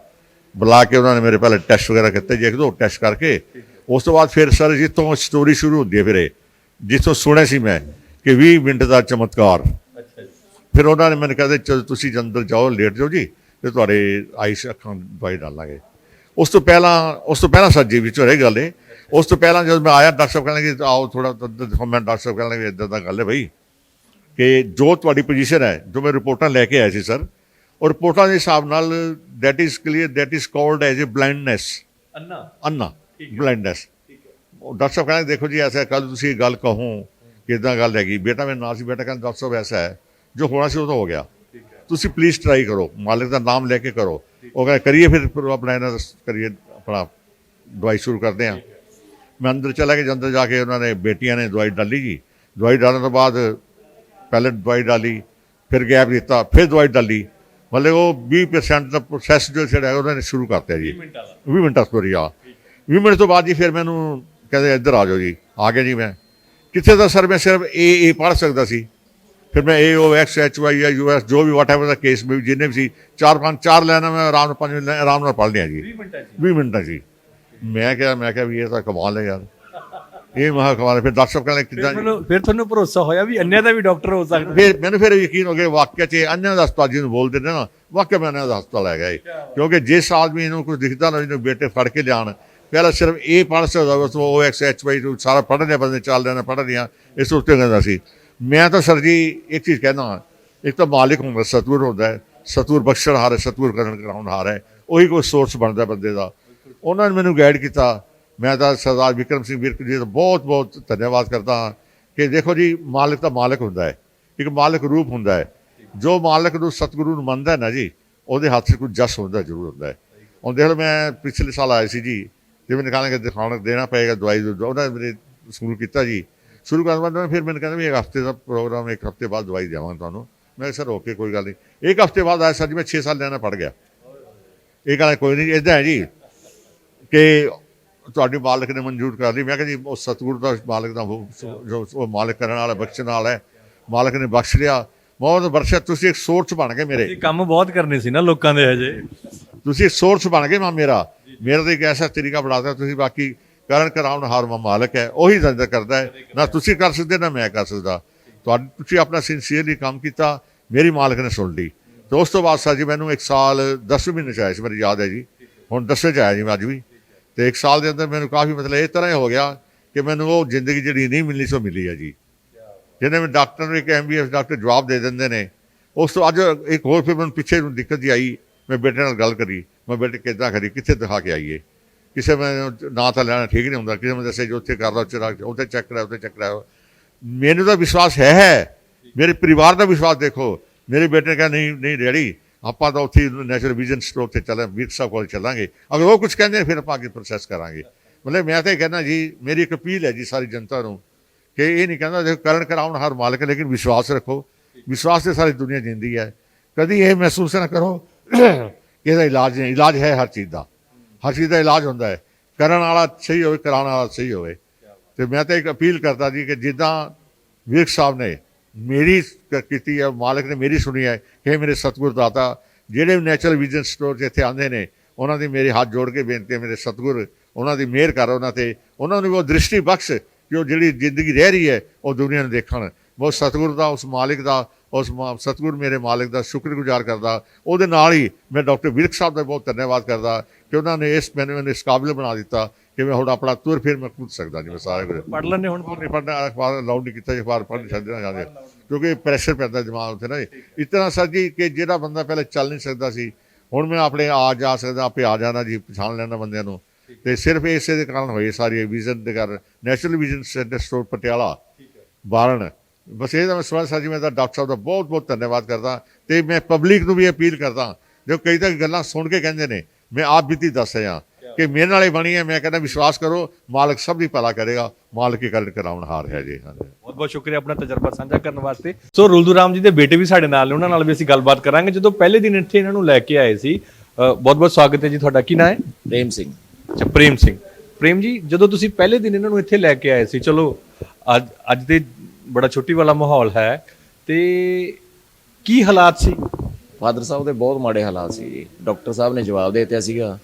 ਬੁਲਾ ਕੇ ਉਹਨਾਂ ਨੇ ਮੇਰੇ ਪਹਿਲੇ ਟੈਸਟ ਵਗੈਰਾ ਕੀਤੇ ਜੀ ਇੱਕ ਦੋ ਟੈਸਟ ਕਰਕੇ। ਉਸ ਤੋਂ ਬਾਅਦ ਫਿਰ ਸਰ ਜਿੱਥੋਂ ਸਟੋਰੀ ਸ਼ੁਰੂ ਹੁੰਦੀ ਹੈ ਫਿਰ ਇਹ ਜਿੱਥੋਂ ਸੁਣਿਆ ਸੀ ਮੈਂ ਕਿ 20 ਮਿੰਟ ਦਾ ਚਮਤਕਾਰ। ਫਿਰ ਉਹਨਾਂ ਨੇ ਮੈਨੂੰ ਕਹਿੰਦੇ ਚਲ ਤੁਸੀਂ ਅੰਦਰ ਜਾਓ ਲੇਟ ਜਾਓ ਜੀ ਤੇ ਤੁਹਾਡੇ ਆਈਸ ਅੱਖਾਂ ਦਵਾਈ ਡਾਲਾਂਗੇ। ਉਸ ਤੋਂ ਪਹਿਲਾਂ ਉਸ ਤੋਂ ਪਹਿਲਾਂ ਸਰ ਜੀ ਵਿੱਚ ਰਹਿ ਗੱਲ ਇਹ। ਉਸ ਤੋਂ ਪਹਿਲਾਂ ਜਦੋਂ ਮੈਂ ਆਇਆ ਡਾਕਟਰ ਸਾਹਿਬ ਕਹਿੰਦੇ ਕਿ ਆਓ ਥੋੜਾ ਦੇਖੋ ਮੈਂ ਡਾਕਟਰ ਸਾਹਿਬ ਕਹਿੰਦੇ ਇਦਾਂ ਦਾ ਗੱਲ ਹੈ ਬਈ ਕਿ ਜੋ ਤੁਹਾਡੀ ਪੋਜੀਸ਼ਨ ਹੈ ਜੋ ਮੈਂ ਰਿਪੋਰਟਾਂ ਲੈ ਕੇ ਆਇਆ ਸੀ ਸਰ ਉਹ ਰਿਪੋਰਟਾਂ ਦੇ ਹਿਸਾਬ ਨਾਲ that is clear that is called as a blindness ਅੰਨਾ। ਅੰਨਾ ਬਲਾਈਂਡਨੈਸ ਉਹ ਡਾਕਟਰ ਸਾਹਿਬ ਕਹਿੰਦੇ ਦੇਖੋ ਜੀ ਐਸਾ ਕੱਲ ਤੁਸੀਂ ਗੱਲ ਕਹੋ ਕਿ ਇਦਾਂ ਗੱਲ ਹੈਗੀ। ਬੇਟਾ ਮੇਰੇ ਨਾਲ ਸੀ ਬੇਟਾ ਕਹਿੰਦਾ ਡਾਕਟਰ ਸਾਹਿਬ ਐਸਾ ਹੈ ਜੋ ਹੋਣਾ ਸੀ ਉਹ ਤਾਂ ਹੋ ਗਿਆ। ਤੁਸੀਂ ਪਲੀਜ਼ ਟਰਾਈ ਕਰੋ। ਮਾਲਕ ਦਾ ਨਾਮ ਲੈ ਕੇ ਕਰੋ। ਉਹ ਕਹਿੰਦਾ ਕਰੀਏ ਫਿਰ ਆਪਣਾ ਇਹਨਾਂ ਦਾ ਕਰੀਏ ਆਪਣਾ ਦਵਾਈ ਸ਼ੁਰੂ ਕਰਦੇ ਹਾਂ। ਮੈਂ ਅੰਦਰ ਚਲਾ ਕੇ ਅੰਦਰ ਜਾ ਕੇ ਉਹਨਾਂ ਨੇ ਬੇਟੀਆਂ ਨੇ ਦਵਾਈ ਡਾਲੀ ਜੀ। ਦਵਾਈ ਡਾਲਣ ਤੋਂ ਬਾਅਦ ਪਹਿਲੇ ਦਵਾਈ ਡਾਲੀ ਫਿਰ ਗੈਪ ਦਿੱਤਾ ਫਿਰ ਦਵਾਈ ਡਾਲੀ। ਮਤਲਬ ਉਹ 20% ਦਾ ਪ੍ਰੋਸੈਸ ਜੋ ਜਿਹੜਾ ਉਹਨਾਂ ਨੇ ਸ਼ੁਰੂ ਕਰਤਾ ਜੀ। 20 ਮਿੰਟਾਂ ਸਟੋਰੀ ਆ 20 ਮਿੰਟ ਤੋਂ ਬਾਅਦ ਜੀ ਫਿਰ ਮੈਨੂੰ ਕਹਿੰਦੇ ਇੱਧਰ ਆ ਜਾਓ ਜੀ ਆ ਗਿਆ ਜੀ ਮੈਂ। ਕਿੱਥੇ ਦਾ ਸਰ ਮੈਂ ਸਿਰਫ ਏ ਏ ਪੜ੍ਹ ਸਕਦਾ ਸੀ। ਫਿਰ ਮੈਂ A O X H Y U S ਜੋ ਵੀ ਵਾਟਐਵਰ ਦਾ ਕੇਸ ਵੀ ਜਿੰਨੇ ਵੀ ਸੀ ਚਾਰ ਪੰਜ ਚਾਰ ਲੈਣਾ ਮੈਂ ਆਰਾਮ ਨਾਲ ਪੰਜ ਆਰਾਮ ਨਾਲ ਪੜ੍ਹ ਲਿਆ ਜੀ। 20 ਮਿੰਟਾਂ 20 ਮਿੰਟਾਂ ਜੀ। ਮੈਂ ਕਿਹਾ ਮੈਂ ਕਿਹਾ ਵੀ ਇਹ ਤਾਂ ਕਮਾਲ ਹੈ ਯਾਰ। ਇਹ ਮਹਾ ਹੈ। ਫਿਰ ਡਾਕਟਰ ਸਾਹਿਬ ਕਹਿੰਦੇ ਕਿੱਦਾਂ ਤੁਹਾਨੂੰ ਫਿਰ ਤੁਹਾਨੂੰ ਭਰੋਸਾ ਹੋਇਆ ਵੀ ਅੰਨਿਆਂ ਦਾ ਵੀ ਡਾਕਟਰ ਹੋ ਸਕਦਾ? ਫਿਰ ਮੈਨੂੰ ਫਿਰ ਯਕੀਨ ਹੋ ਗਿਆ ਵਾਕਿਆ ਚ ਅੰਨਿਆਂ ਦਾ ਹਸਪਤਾਲ ਜਿਹਨੂੰ ਬੋਲਦੇ ਨੇ ਨਾ ਵਾਕਿਆ ਮੈਂ ਅੰਨਿਆਂ ਦਾ ਹਸਪਤਾਲ ਹੈਗਾ ਇਹ। ਕਿਉਂਕਿ ਜਿਸ ਆਦਮੀ ਨੂੰ ਕੁਝ ਦਿਖਦਾ ਨਾ ਜਿਹਨੂੰ ਬੇਟੇ ਫੜ ਕੇ ਲਿਆਣ ਪਹਿਲਾਂ ਸਿਰਫ ਇਹ ਪੜ੍ਹ ਸਕਦਾ ਉਸ ਤੋਂ ਉਹ ਐਕਸ ਐਚ ਵਾਈ ਨੂੰ ਸਾਰਾ ਪੜ੍ਹ ਲਿਆ ਬੰਦੇ ਚੱਲਦੇ ਨੇ ਪੜ੍ਹ ਲਿਆ ਇਸ ਉੱਤੇ ਕਹਿੰਦਾ ਸੀ। ਮੈਂ ਤਾਂ ਸਰ ਜੀ ਇੱਕ ਚੀਜ਼ ਕਹਿਣਾ ਇੱਕ ਤਾਂ ਮਾਲਿਕ ਹੁੰਦਾ ਸਤਿਗੁਰ ਹੁੰਦਾ ਹੈ ਸਤਿਗੁਰ ਬਖਸ਼ਣ ਹਾਰ ਹੈ ਸਤਿਗੁਰ ਕਰਨ ਕਰਾਉਣ ਹਾਰ ਹੈ ਉਹੀ ਕੋਈ ਸੋਰਸ ਬਣਦਾ ਬੰਦੇ ਦਾ। ਉਹਨਾਂ ਨੇ ਮੈਨੂੰ ਗਾਈਡ ਕੀਤਾ ਮੈਂ ਤਾਂ ਸਰਦਾਰ ਵਿਕਰਮ ਸਿੰਘ ਵਿਰਕ ਜੀ ਦਾ ਬਹੁਤ ਬਹੁਤ ਧੰਨਵਾਦ ਕਰਦਾ ਹਾਂ ਕਿ ਦੇਖੋ ਜੀ, ਮਾਲਕ ਤਾਂ ਮਾਲਕ ਹੁੰਦਾ ਹੈ, ਇੱਕ ਮਾਲਕ ਰੂਪ ਹੁੰਦਾ ਹੈ। ਜੋ ਮਾਲਕ ਨੂੰ ਸਤਿਗੁਰੂ ਨੂੰ ਮੰਨਦਾ ਨਾ ਜੀ, ਉਹਦੇ ਹੱਥ 'ਚ ਕੁਝ ਜਸ ਹੁੰਦਾ ਜ਼ਰੂਰ ਹੁੰਦਾ ਹੈ। ਹੁਣ ਦੇਖ ਲਓ, ਮੈਂ ਪਿਛਲੇ ਸਾਲ ਆਇਆ ਸੀ ਜੀ ਜਿਵੇਂ ਨਿਕਾਲਣ ਕੇ ਦਿਖਾਉਣ ਦੇਣਾ ਪਏਗਾ, ਦਵਾਈ ਦੁ- ਉਹਨਾਂ ਮੇਰੇ ਸ਼ੁਰੂ ਕੀਤਾ ਜੀ। ਸ਼ੁਰੂ ਕਰਨ ਤੋਂ ਬਾਅਦ ਫਿਰ ਮੈਨੂੰ ਕਹਿੰਦਾ ਵੀ ਇੱਕ ਹਫ਼ਤੇ ਦਾ ਪ੍ਰੋਗਰਾਮ, ਇੱਕ ਹਫ਼ਤੇ ਬਾਅਦ ਦਵਾਈ ਦੇਵਾਂਗਾ ਤੁਹਾਨੂੰ। ਮੈਂ ਸਰ, ਓਕੇ, ਕੋਈ ਗੱਲ ਨਹੀਂ। ਇੱਕ ਹਫ਼ਤੇ ਬਾਅਦ ਆਇਆ ਸਰ ਜੀ, ਮੈਂ 6 ਸਾਲ ਲੈਣਾ ਪੜ ਗਿਆ। ਇਹ ਕਹਿੰਦਾ ਕੋਈ ਨਹੀਂ ਇਦਾਂ ਹੈ ਜੀ ਕਿ ਤੁਹਾਡੀ ਮਾਲਕ ਨੇ ਮਨਜ਼ੂਰ ਕਰ ਲਈ। ਮੈਂ ਕਿਹਾ ਜੀ ਉਹ ਸਤਿਗੁਰ ਦਾ ਮਾਲਕ ਦਾ ਉਹ- ਜੋ ਉਹ ਮਾਲਕ ਕਰਨ ਵਾਲਾ ਬਖਸ਼ਣ ਵਾਲਾ ਹੈ। ਮਾਲਕ ਨੇ ਬਖਸ਼ ਲਿਆ। ਬਹੁਤ ਬਰਸ਼ਾ ਤੁਸੀਂ ਇੱਕ ਸੋਰਸ ਬਣ ਗਏ ਮੇਰੇ। ਕੰਮ ਬਹੁਤ ਕਰਨੇ ਸੀ ਨਾ ਲੋਕਾਂ ਦੇ ਹਜੇ। ਤੁਸੀਂ ਸੋਰਸ ਬਣ ਗਏ ਮਾਂ ਮੇਰਾ। ਮੇਰਾ ਤਾਂ ਇੱਕ ਐਸਾ ਤਰੀਕਾ ਬਣਾਤਾ ਤੁਸੀਂ ਬਾਕੀ ਕਰਨ ਕਰਾਉਣ ਹਾਰ ਮਾਲਕ ਹੈ। ਉਹੀ ਦੰਦ ਕਰਦਾ ਹੈ। ਨਾ ਤੁਸੀਂ ਕਰ ਸਕਦੇ ਨਾ ਮੈਂ ਕਰ ਸਕਦਾ। ਤੁਹਾਡੀ ਤੁਸੀਂ ਆਪਣਾ ਸਿੰਸੀਅਰਲੀ ਕੰਮ ਕੀਤਾ। ਮੇਰੀ ਮਾਲਕ ਨੇ ਸੁਣ ਲਈ। ਤੇ ਉਸ ਤੋਂ ਬਾਅਦ ਸਰ ਜੀ ਮੈਨੂੰ ਇੱਕ ਸਾਲ 10 ਮਹੀਨੇ ਚ ਆਇਆ ਸੀ। ਮੇਰੀ ਯਾਦ ਹੈ ਜੀ। ਹੁਣ 10ਵੇਂ ਚ ਆਇਆ ਜੀ ਮੈਂ ਅੱਜ ਵੀ। ਤੇ ਇੱਕ ਸਾਲ ਦੇ ਅੰਦਰ ਮੈਨੂੰ ਕਾਫੀ ਮਤਲਬ ਇਸ ਤਰ੍ਹਾਂ ਹੀ ਹੋ ਗਿਆ ਕਿ ਮੈਨੂੰ ਉਹ ਜ਼ਿੰਦਗੀ ਜਿਹੜੀ ਨਹੀਂ ਮਿਲਣੀ ਸੋ ਮਿਲੀ ਹੈ ਜੀ। ਜਿਹਨੇ ਮੈਂ ਡਾਕਟਰ ਨੂੰ ਇੱਕ ਐਮਬੀਐਸ ਡਾਕਟਰ ਜਵਾਬ ਦੇ ਦਿੰਦੇ ਨੇ। ਉਸ ਤੋਂ ਅੱਜ ਇੱਕ ਹੋਰ ਫਿਰ ਮੈਨੂੰ ਪਿੱਛੇ ਨੂੰ ਦਿੱਕਤ ਜੀ ਆਈ, ਮੈਂ ਬੇਟੇ ਨਾਲ ਗੱਲ ਕਰੀ, ਮੈਂ ਬੇਟੇ ਕਿੱਦਾਂ ਕਰੀ, ਕਿੱਥੇ ਦਿਖਾ ਕੇ ਆਈਏ? ਕਿਸੇ ਮੈਂ ਨਾ ਤਾਂ ਲੈਣਾ ਠੀਕ ਨਹੀਂ ਹੁੰਦਾ, ਕਿਸੇ ਮੈਂ ਦੱਸੇ ਜੋ ਉੱਥੇ ਕਰ ਲਾ ਉੱਥੇ ਰੱਖ, ਉੱਥੇ ਚੈੱਕ ਕਰਾ ਉੱਥੇ ਚੈੱਕ ਕਰਾਓ। ਮੈਨੂੰ ਤਾਂ ਵਿਸ਼ਵਾਸ ਹੈ ਹੈ। ਮੇਰੇ ਪਰਿਵਾਰ ਦਾ ਵਿਸ਼ਵਾਸ ਦੇਖੋ। ਮੇਰੇ ਬੇਟੇ ਨੇ ਕਿਹਾ, ਨਹੀਂ ਨਹੀਂ ਡੈਡੀ ਆਪਾਂ ਤਾਂ ਉੱਥੇ ਨੈਸ਼ਨਲ ਵਿਜ਼ਨ ਸਟੋਰ ਤੇ ਚੱਲਾਂ ਵੀਰ ਸਾਹਿਬ ਕੋਲ ਚੱਲਾਂਗੇ। ਅਗਰ ਉਹ ਕੁਝ ਕਹਿੰਦੇ, ਫਿਰ ਆਪਾਂ ਅੱਗੇ ਪ੍ਰੋਸੈਸ ਕਰਾਂਗੇ। ਮਤਲਬ ਮੈਂ ਤਾਂ ਇਹ ਕਹਿੰਦਾ ਜੀ, ਮੇਰੀ ਇੱਕ ਅਪੀਲ ਹੈ ਜੀ ਸਾਰੀ ਜਨਤਾ ਨੂੰ ਕਿ ਇਹ ਨਹੀਂ ਕਹਿੰਦਾ, ਦੇਖੋ ਕਰਨ ਕਰਾਉਣ ਹਰ ਮਾਲਕ ਲੇਕਿਨ ਵਿਸ਼ਵਾਸ ਰੱਖੋ। ਵਿਸ਼ਵਾਸ ਤੇ ਸਾਰੀ ਦੁਨੀਆ ਜਿੰਦੀ ਹੈ। ਕਦੀ ਇਹ ਮਹਿਸੂਸ ਨਾ ਕਰੋ ਕਿ ਇਹਦਾ ਇਲਾਜ ਨਹੀਂ, ਇਲਾਜ ਹੈ ਹਰ ਚੀਜ਼ ਦਾ। ਹਰ ਚੀਜ਼ ਦਾ ਇਲਾਜ ਹੁੰਦਾ ਹੈ। ਕਰਨ ਵਾਲਾ ਸਹੀ ਹੋਵੇ, ਕਰਾਉਣ ਵਾਲਾ ਸਹੀ ਹੋਵੇ। ਤੇ ਮੈਂ ਤਾਂ ਇੱਕ ਅਪੀਲ ਕਰਦਾ ਜੀ ਕਿ ਜਿੱਦਾਂ ਵਿਰਕ ਸਾਹਿਬ ਨੇ ਮੇਰੀ ਕ- ਕੀਤੀ ਹੈ ਮਾਲਕ ਨੇ ਮੇਰੀ ਸੁਣੀ ਹੈ ਕਿ ਇਹ ਮੇਰੇ ਸਤਿਗੁਰ ਦਾਤਾ, ਜਿਹੜੇ ਵੀ ਨੈਚੁਰਲ ਵਿਜ਼ਨ ਸਟੋਰ 'ਚ ਇੱਥੇ ਆਉਂਦੇ ਨੇ, ਉਹਨਾਂ ਦੀ ਮੇਰੇ ਹੱਥ ਜੋੜ ਕੇ ਬੇਨਤੀ ਹੈ ਮੇਰੇ ਸਤਿਗੁਰ, ਉਹਨਾਂ ਦੀ ਮਿਹਰ ਕਰ ਉਹਨਾਂ ਤੇ, ਉਹਨਾਂ ਨੂੰ ਉਹ ਦ੍ਰਿਸ਼ਟੀ ਬਖਸ਼, ਕਿ ਉਹ ਜਿਹੜੀ ਜ਼ਿੰਦਗੀ ਰਹਿ ਰਹੀ ਹੈ, ਉਹ ਦੁਨੀਆ ਨੂੰ ਦੇਖਣ। ਬਹੁਤ ਸਤਿਗੁਰ ਦਾ ਉਸ ਮਾਲਿਕ ਦਾ, ਉਸ ਮਾ- ਸਤਿਗੁਰ ਮੇਰੇ ਮਾਲਿਕ ਦਾ ਸ਼ੁਕਰਗੁਜ਼ਾਰ ਕਰਦਾ। ਉਹਦੇ ਨਾਲ ਹੀ ਮੈਂ ਡਾਕਟਰ ਵਿਰਕ ਸਾਹਿਬ ਦਾ ਬਹੁਤ ਧੰਨਵਾਦ ਕਰਦਾ। ਕਿ ਉਹਨਾਂ ਨੇ ਇਸ ਮੈਨੂੰ ਇਸ ਕਾਬਿਲ ਬਣਾ ਦਿੱਤਾ ਕਿ ਮੈਂ ਹੁਣ ਆਪਣਾ ਤੁਰ ਫਿਰ ਮੈਂ ਕੂਦ ਸਕਦਾ ਜੀ ਮੈਂ ਸਾਰੇ ਕੁਝ ਪੜ ਲੈਣੇ ਹੁਣ ਨਹੀਂ ਪੜਨਾ ਅਖਬਾਰ ਅਲਾਉਡ ਨਹੀਂ ਕੀਤਾ ਜੀ ਅਖਬਾਰ ਪੜ੍ਹ ਨਹੀਂ ਸਕਦੇ ਨਾ ਜਾਂਦੇ। ਕਿਉਂਕਿ ਪ੍ਰੈਸ਼ਰ ਪੈਂਦਾ ਦਿਮਾਗ ਉੱਤੇ ਨਾ ਇਤਨਾ ਸਰ ਜੀ ਕਿ ਜਿਹੜਾ ਬੰਦਾ ਪਹਿਲੇ ਚੱਲ ਨਹੀਂ ਸਕਦਾ ਸੀ ਹੁਣ ਮੈਂ ਆਪਣੇ ਆ ਜਾ ਸਕਦਾ ਆਪੇ ਆ ਜਾਣਾ ਜੀ ਪਛਾਣ ਲੈਣਾ ਬੰਦਿਆਂ ਨੂੰ। ਤੇ ਸਿਰਫ ਇਸੇ ਦੇ ਕਾਰਨ ਹੋਏ ਸਾਰੀ ਵਿਜ਼ਨ ਦੇ ਕਾਰਨ। National vision centre store Patiala ਬਾਰਨ ਬਸ ਇਹ ਤਾਂ ਮੈਂ ਸਵਾਲ ਜੀ ਮੈਂ ਤਾਂ ਡਾਕਟਰ ਸਾਹਿਬ ਦਾ ਬਹੁਤ ਬਹੁਤ ਧੰਨਵਾਦ ਕਰਦਾ ਤੇ ਮੈਂ ਪਬਲਿਕ ਨੂੰ ਵੀ ਅਪੀਲ ਕਰਦਾ। ਜੋ ਕਈ ਤਾਂ ਗੱਲਾਂ ਸੁਣ ਕੇ ਕਹਿੰਦੇ ਨੇ ਮੈਂ ਆਪ ਬੀਤੀ ਦੱਸ ਰਿਹਾ ਕਿ ਮੇਰੇ ਨਾਲ ਹੀ ਬਣੀ ਹੈ ਮੈਂ ਕਹਿੰਦਾ ਵਿਸ਼ਵਾਸ ਕਰੋ ਮਾਲਕ ਸਭ ਦੀ ਭਲਾ ਕਰੇਗਾ ਮਾਲਕ ਹੀ ਗੱਲ ਕਰਾਉਣ ਹਾਰ ਹੈ ਜੀ। ਬਹੁਤ ਬਹੁਤ ਸ਼ੁਕਰੀਆ ਆਪਣਾ ਤਜਰਬਾ ਸਾਂਝਾ ਕਰਨ ਵਾਸਤੇ। ਸੋ ਰੁਲਦੂ ਰਾਮ ਜੀ ਦੇ ਬੇਟੇ ਵੀ ਸਾਡੇ ਨਾਲ ਨੇ ਉਹਨਾਂ ਨਾਲ ਵੀ ਅਸੀਂ ਗੱਲਬਾਤ ਕਰਾਂਗੇ। ਜਦੋਂ ਪਹਿਲੇ ਦਿਨ ਇੱਥੇ ਇਹਨਾਂ ਨੂੰ ਲੈ ਕੇ ਆਏ ਸੀ ਬਹੁਤ ਬਹੁਤ ਸਵਾਗਤ ਹੈ ਜੀ ਤੁਹਾਡਾ। ਕੀ ਨਾਮ ਹੈ? ਪ੍ਰੇਮ ਸਿੰਘ। ਅੱਛਾ ਪ੍ਰੇਮ ਸਿੰਘ। ਪ੍ਰੇਮ ਜੀ ਜਦੋਂ ਤੁਸੀਂ ਪਹਿਲੇ ਦਿਨ ਇਹਨਾਂ ਨੂੰ ਇੱਥੇ ਲੈ ਕੇ ਆਏ ਸੀ ਚਲੋ ਅੱਜ ਅੱਜ ਤੇ ਬੜਾ ਛੁੱਟੀ ਵਾਲਾ ਮਾਹੌਲ ਹੈ ਤੇ ਕੀ ਹਾਲਾਤ ਸੀ? ਫਾਦਰ ਸਾਹਿਬ ਦੇ ਬਹੁਤ ਮਾੜੇ ਹਾਲਾਤ ਸੀ ਜੀ। ਡਾਕਟਰ ਸਾਹਿਬ ਨੇ ਜਵਾਬ ਦੇ ਦਿੱਤਾ ਸੀਗਾ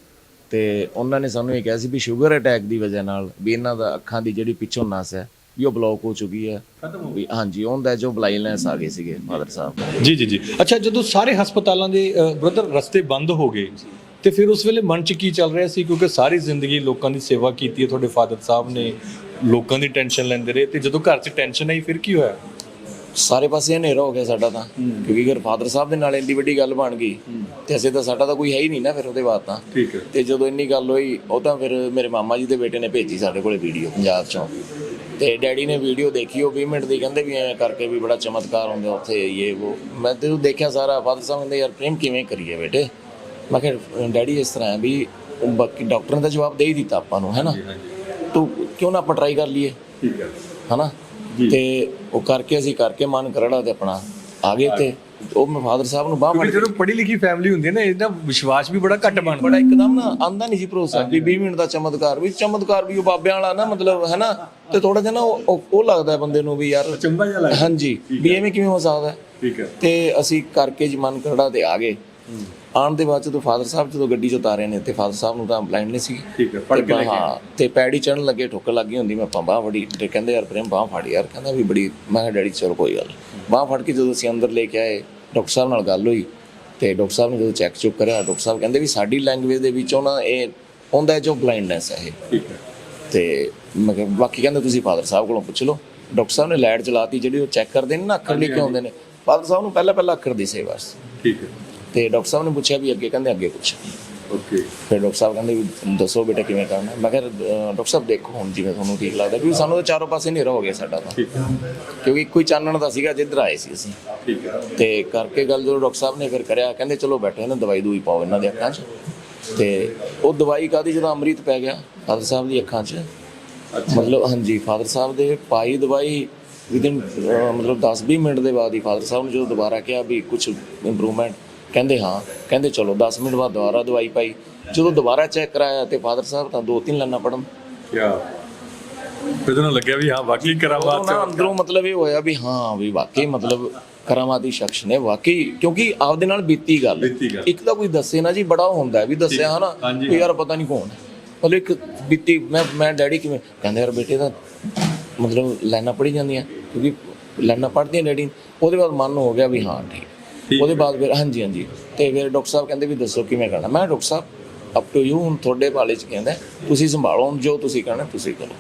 ਤੇ ਉਹਨਾਂ ਨੇ ਸਾਨੂੰ ਇਹ ਕਿਹਾ ਸੀ ਵੀ ਸ਼ੂਗਰ ਅਟੈਕ ਦੀ ਵਜ੍ਹਾ ਨਾਲ ਵੀ ਇਹਨਾਂ ਦਾ ਅੱਖਾਂ ਦੀ ਜਿਹੜੀ ਪਿੱਛੋਂ ਨਸ ਹੈ ਵੀ ਉਹ ਬਲੌਕ ਹੋ ਚੁੱਕੀ ਹੈ। ਵੀ ਹਾਂਜੀ ਉਹਦਾ ਜੋ ਬਲਾਈਨੈਸ ਆ ਗਈ ਸੀਗੇ ਫਾਦਰ ਸਾਹਿਬ। ਜੀ ਜੀ ਜੀ। ਅੱਛਾ ਜਦੋਂ ਸਾਰੇ ਹਸਪਤਾਲਾਂ ਦੇ ਬ੍ਰਦਰ ਰਸਤੇ ਬੰਦ ਹੋ ਗਏ ਤੇ ਫਿਰ ਉਸ ਵੇਲੇ ਮਨ 'ਚ ਕੀ ਚੱਲ ਰਿਹਾ ਸੀ? ਕਿਉਂਕਿ ਸਾਰੀ ਜ਼ਿੰਦਗੀ ਲੋਕਾਂ ਦੀ ਸੇਵਾ ਕੀਤੀ ਹੈ ਤੁਹਾਡੇ ਫਾਦਰ ਸਾਹਿਬ ਨੇ ਲੋਕਾਂ ਦੀ ਟੈਨਸ਼ਨ ਲੈਂਦੇ ਰਹੇ ਤੇ ਜਦੋਂ ਘਰ 'ਚ ਟੈਨਸ਼ਨ ਆਈ ਫਿਰ ਕੀ ਹੋਇਆ? ਸਾਰੇ ਪਾਸੇ ਹਨੇਰਾ ਹੋ ਗਿਆ ਸਾਡਾ ਤਾਂ। ਕਿਉਂਕਿ ਅਗਰ ਫਾਦਰ ਸਾਹਿਬ ਦੇ ਨਾਲ ਇੰਨੀ ਵੱਡੀ ਗੱਲ ਬਣ ਗਈ ਤੇ ਅਸੀਂ ਤਾਂ ਸਾਡਾ ਤਾਂ ਕੋਈ ਹੈ ਹੀ ਨਹੀਂ ਨਾ ਫਿਰ ਉਹਦੇ ਬਾਅਦ ਤਾਂ। ਠੀਕ ਹੈ। ਤੇ ਜਦੋਂ ਇੰਨੀ ਗੱਲ ਹੋਈ ਉਹ ਤਾਂ ਫਿਰ ਮੇਰੇ ਮਾਮਾ ਜੀ ਦੇ ਬੇਟੇ ਨੇ ਭੇਜੀ ਸਾਡੇ ਕੋਲੇ ਵੀਡੀਓ ਪੰਜਾਬ ਚੋਂ। ਤੇ ਡੈਡੀ ਨੇ ਵੀਡੀਓ ਦੇਖੀ ਉਹ 20 ਮਿੰਟ ਦੀ ਕਹਿੰਦੇ ਵੀ ਐਂ ਕਰਕੇ ਵੀ ਬੜਾ ਚਮਤਕਾਰ ਹੁੰਦਾ ਉੱਥੇ ਇਹ ਉਹ। ਮੈਂ ਤੇ ਉਹ ਦੇਖਿਆ ਸਾਰਾ ਫਾਦਰ ਸਾਹਿਬ ਕਹਿੰਦੇ ਯਾਰ ਪ੍ਰੇਮ ਕਿਵੇਂ ਕਰੀਏ ਬੇਟੇ? ਮੈਂ ਕਿਹਾ ਡੈਡੀ ਇਸ ਤਰ੍ਹਾਂ ਹੈ ਵੀ ਬਾਕੀ ਡਾਕਟਰ ਨੇ ਤਾਂ ਜਵਾਬ ਦੇ ਹੀ ਦਿੱਤਾ ਆਪਾਂ ਨੂੰ ਹੈਨਾ ਤੂੰ ਕਿਉਂ ਨਾ ਆਪਾਂ ਟਰਾਈ ਕਰ ਲਈਏ? ਠੀਕ ਹੈ। ਹਨਾ? ਤੇ ਉਹ ਕਰਕੇ ਅਸੀਂ ਕਰਕੇ ਮਨ ਕਰੜਾ ਤੇ ਆਪਣਾ ਆ ਗਏ ਤੇ ਉਹ ਮੈਂ ਫਾਦਰ ਸਾਹਿਬ ਨੂੰ ਬਾਹ ਕਿਉਂਕਿ ਜਦੋਂ ਪੜ੍ਹੀ ਲਿਖੀ ਫੈਮਿਲੀ ਹੁੰਦੀ ਹੈ ਨਾ ਇਹਦਾ ਵਿਸ਼ਵਾਸ ਵੀ ਬੜਾ ਘੱਟ ਬਣਦਾ। ਬੜਾ ਇੱਕਦਮ ਨਾ ਆਂਦਾ ਨਹੀਂ ਸੀ ਭਰੋਸਾ ਵੀ 20 ਮਿੰਟ ਦਾ ਚਮਤਕਾਰ ਵੀ ਚਮਤਕਾਰ ਵੀ ਉਹ ਬਾਬਿਆਂ ਵਾਲਾ ਨਾ ਮਤਲਬ ਹੈ ਨਾ? ਤੇ ਥੋੜਾ ਜਿਹਾ ਨਾ ਉਹ ਉਹ- ਲੱਗਦਾ ਹੈ ਬੰਦੇ ਨੂੰ ਵੀ ਯਾਰ ਚੰਗਾ ਜਿਹਾ ਲੱਗਦਾ। ਹਾਂਜੀ ਵੀ ਐਵੇਂ ਕਿਵੇਂ ਹੋ ਸਕਦਾ? ਠੀਕ ਹੈ। ਤੇ ਅਸੀਂ ਕਰਕੇ ਜੀ ਮਨ ਕਰੜਾ ਤੇ ਆ ਗਏ। ਆਉਣ ਦੇ ਬਾਅਦ ਜਦੋਂ ਫਾਦਰ ਸਾਹਿਬ ਜਦੋਂ ਗੱਡੀ 'ਚ ਉਤਾਰੇ ਨੇ ਤੇ ਫਾਦਰ ਸਾਹਿਬ ਨੂੰ ਤਾਂ ਬਲਾਈਂਡ ਨਹੀਂ ਸੀ। ਠੀਕ ਹੈ ਪੜ੍ਹ ਕੇ ਲੈ ਕੇ ਹਾਂ ਤੇ ਪੈੜੀ ਚੜਨ ਲੱਗੇ ਠੁੱਕ ਲੱਗੀ ਹੁੰਦੀ ਮੈਂ ਆਪਾਂ ਬਾਹ ਫੜੀ ਤੇ ਕਹਿੰਦੇ ਯਾਰ ਪ੍ਰੇਮ ਬਾਹ ਫੜ ਯਾਰ ਕਹਿੰਦਾ ਵੀ ਬੜੀ ਮੈਂ ਕਿਹਾ ਡੈਡੀ ਚਲੋ ਕੋਈ ਗੱਲ ਬਾਹ ਫੜ ਕੇ ਜਦੋਂ ਅਸੀਂ ਅੰਦਰ ਲੈ ਕੇ ਆਏ ਡਾਕਟਰ ਸਾਹਿਬ ਨਾਲ ਗੱਲ ਹੋਈ ਤੇ ਡਾਕਟਰ ਸਾਹਿਬ ਨੇ ਜਦੋਂ ਚੈੱਕ ਚੁੱਕ ਕਰਿਆ ਡਾਕਟਰ ਸਾਹਿਬ ਕਹਿੰਦੇ ਵੀ ਸਾਡੀ ਲੈਂਗੁਏਜ ਦੇ ਵਿੱਚ ਉਹਨਾਂ ਇਹ ਹੁੰਦਾ ਜੋ ਬਲਾਈਂਡਨੈਸ ਹੈ ਇਹ। ਠੀਕ ਹੈ। ਤੇ ਮੈਂ ਕਿਹਾ ਬਾਕੀ ਕਹਿੰਦੇ ਤੁਸੀਂ ਫਾਦਰ ਸਾਹਿਬ ਕੋਲੋਂ ਪੁੱਛ ਲਓ। ਡਾਕਟਰ ਸਾਹਿਬ ਨੇ ਲਾਈਟ ਚਲਾਤੀ ਜਿਹੜੀ ਉਹ ਚੈੱਕ ਕਰਦੇ ਨੇ ਨਾ ਅੱਖਰ ਲਿਖੇ ਹੁੰਦੇ ਨੇ। ਫਾਦਰ ਸਾਹਿਬ ਨੂੰ ਪਹਿਲਾਂ ਪਹਿਲਾਂ ਅੱਖਰ ਦਿਸੇ ਬਸ। ਠੀਕ ਹੈ। ਤੇ ਡਾਕਟਰ ਸਾਹਿਬ ਨੇ ਪੁੱਛਿਆ ਵੀ ਅੱਗੇ ਕਹਿੰਦੇ ਅੱਗੇ ਪੁੱਛ ਓਕੇ ਫਿਰ ਡਾਕਟਰ ਸਾਹਿਬ ਕਹਿੰਦੇ ਵੀ ਦੱਸੋ ਬੇਟਾ ਕਿਵੇਂ ਕਰਨਾ। ਮੈਂ ਕਿਹਾ ਡਾਕਟਰ ਸਾਹਿਬ ਦੇਖੋ ਹੁਣ ਜਿਵੇਂ ਤੁਹਾਨੂੰ ਠੀਕ ਲੱਗਦਾ ਵੀ ਸਾਨੂੰ ਤਾਂ ਚਾਰੋਂ ਪਾਸੇ ਹਨੇਰਾ ਹੋ ਗਿਆ ਸਾਡਾ ਤਾਂ। ਕਿਉਂਕਿ ਇੱਕੋ ਹੀ ਚਾਨਣ ਦਾ ਸੀਗਾ ਜਿੱਧਰ ਆਏ ਸੀ ਅਸੀਂ। ਠੀਕ ਹੈ। ਤੇ ਕਰਕੇ ਗੱਲ ਜਦੋਂ ਡਾਕਟਰ ਸਾਹਿਬ ਨੇ ਫਿਰ ਕਰਿਆ ਕਹਿੰਦੇ ਚਲੋ ਬੈਠੋ ਇਹਨਾਂ ਦਵਾਈ ਦੂਈ ਪਾਓ ਇਹਨਾਂ ਦੇ ਅੱਖਾਂ 'ਚ। ਤੇ ਉਹ ਦਵਾਈ ਕਾਦੀ ਜਦੋਂ ਅੰਮ੍ਰਿਤ ਪੈ ਗਿਆ ਫਾਦਰ ਸਾਹਿਬ ਦੀ ਅੱਖਾਂ 'ਚ। ਮਤਲਬ ਹਾਂਜੀ ਫਾਦਰ ਸਾਹਿਬ ਦੇ ਪਾਈ ਦਵਾਈ ਵਿਦਿਨ ਮਤਲਬ 10-20 ਮਿੰਟ ਦੇ ਬਾਅਦ ਹੀ ਫਾਦਰ ਸਾਹਿਬ ਨੇ ਜਦੋਂ ਦੁਬਾਰਾ ਕਿਹਾ ਵੀ ਕੁਝ ਇੰਪਰੂਵਮੈਂਟ ਕਹਿੰਦੇ ਹਾਂ ਕਹਿੰਦੇ ਚਲੋ 10 ਮਿੰਟ ਬਾਅਦ ਦੁਬਾਰਾ ਦਵਾਈ ਪਾਈ। ਜਦੋਂ ਦੁਬਾਰਾ ਚੈੱਕ ਕਰਾਇਆ ਤੇ ਫਾਦਰ ਸਾਹਿਬ ਤਾਂ ਦੋ ਤਿੰਨ ਲਾਈਨਾਂ ਪੜਨ ਕਿਆ? ਫਿਰ ਲੱਗਿਆ ਵੀ ਹਾਂ ਵਾਕਈ ਕਰਾਮਾਤ ਉਹਨਾਂ ਅੰਦਰੋਂ ਮਤਲਬ ਇਹ ਹੋਇਆ ਵੀ ਹਾਂ ਵੀ ਵਾਕਈ ਮਤਲਬ ਕਰਾਮਾਤੀ ਸ਼ਖਸ ਨੇ। ਵਾਕਈ ਕਿਉਂਕਿ ਆਪਦੇ ਨਾਲ ਬੀਤੀ ਗੱਲ। ਬੀਤੀ ਗੱਲ। ਇੱਕ ਤਾਂ ਕੋਈ ਦੱਸੇ ਨਾ ਜੀ ਬੜਾ ਹੁੰਦਾ ਵੀ ਦੱਸਿਆ ਹਨਾ ਹਾਂਜੀ। ਵੀ ਯਾਰ ਪਤਾ ਨਹੀਂ ਕੌਣ ਹੈ। ਮਤਲਬ ਇੱਕ ਬੀਤੀ ਮੈਂ ਮੈਂ ਡੈਡੀ ਕਿਵੇਂ ਕਹਿੰਦੇ ਯਾਰ ਬੇਟੇ ਦਾ ਮਤਲਬ ਲਾਈਨਾਂ ਪੜੀ ਜਾਂਦੀਆਂ ਕਿਉਂਕਿ ਲਾਈਨਾਂ ਪੜ੍ਹਦੀਆਂ ਡੈਡੀ। ਉਹਦੇ ਬਾਅਦ ਮਨ ਹੋ ਗਿਆ ਵੀ ਹਾਂ ਠੀਕ। ਉਹਦੇ ਬਾਅਦ ਫਿਰ ਹਾਂਜੀ ਹਾਂਜੀ। ਤੇ ਫਿਰ ਡਾਕਟਰ ਸਾਹਿਬ ਕਹਿੰਦੇ ਵੀ ਦੱਸੋ ਕਿਵੇਂ ਕਰਨਾ। ਮੈਂ ਡਾਕਟਰ ਸਾਹਿਬ ਅਪ ਟੂ ਯੂ ਹੁਣ ਤੁਹਾਡੇ ਬਾਲੇ ਚ ਕਹਿੰਦਾ ਤੁਸੀਂ ਸੰਭਾਲੋ ਜੋ ਤੁਸੀਂ ਕਰਨਾ ਤੁਸੀਂ ਕਰੋ।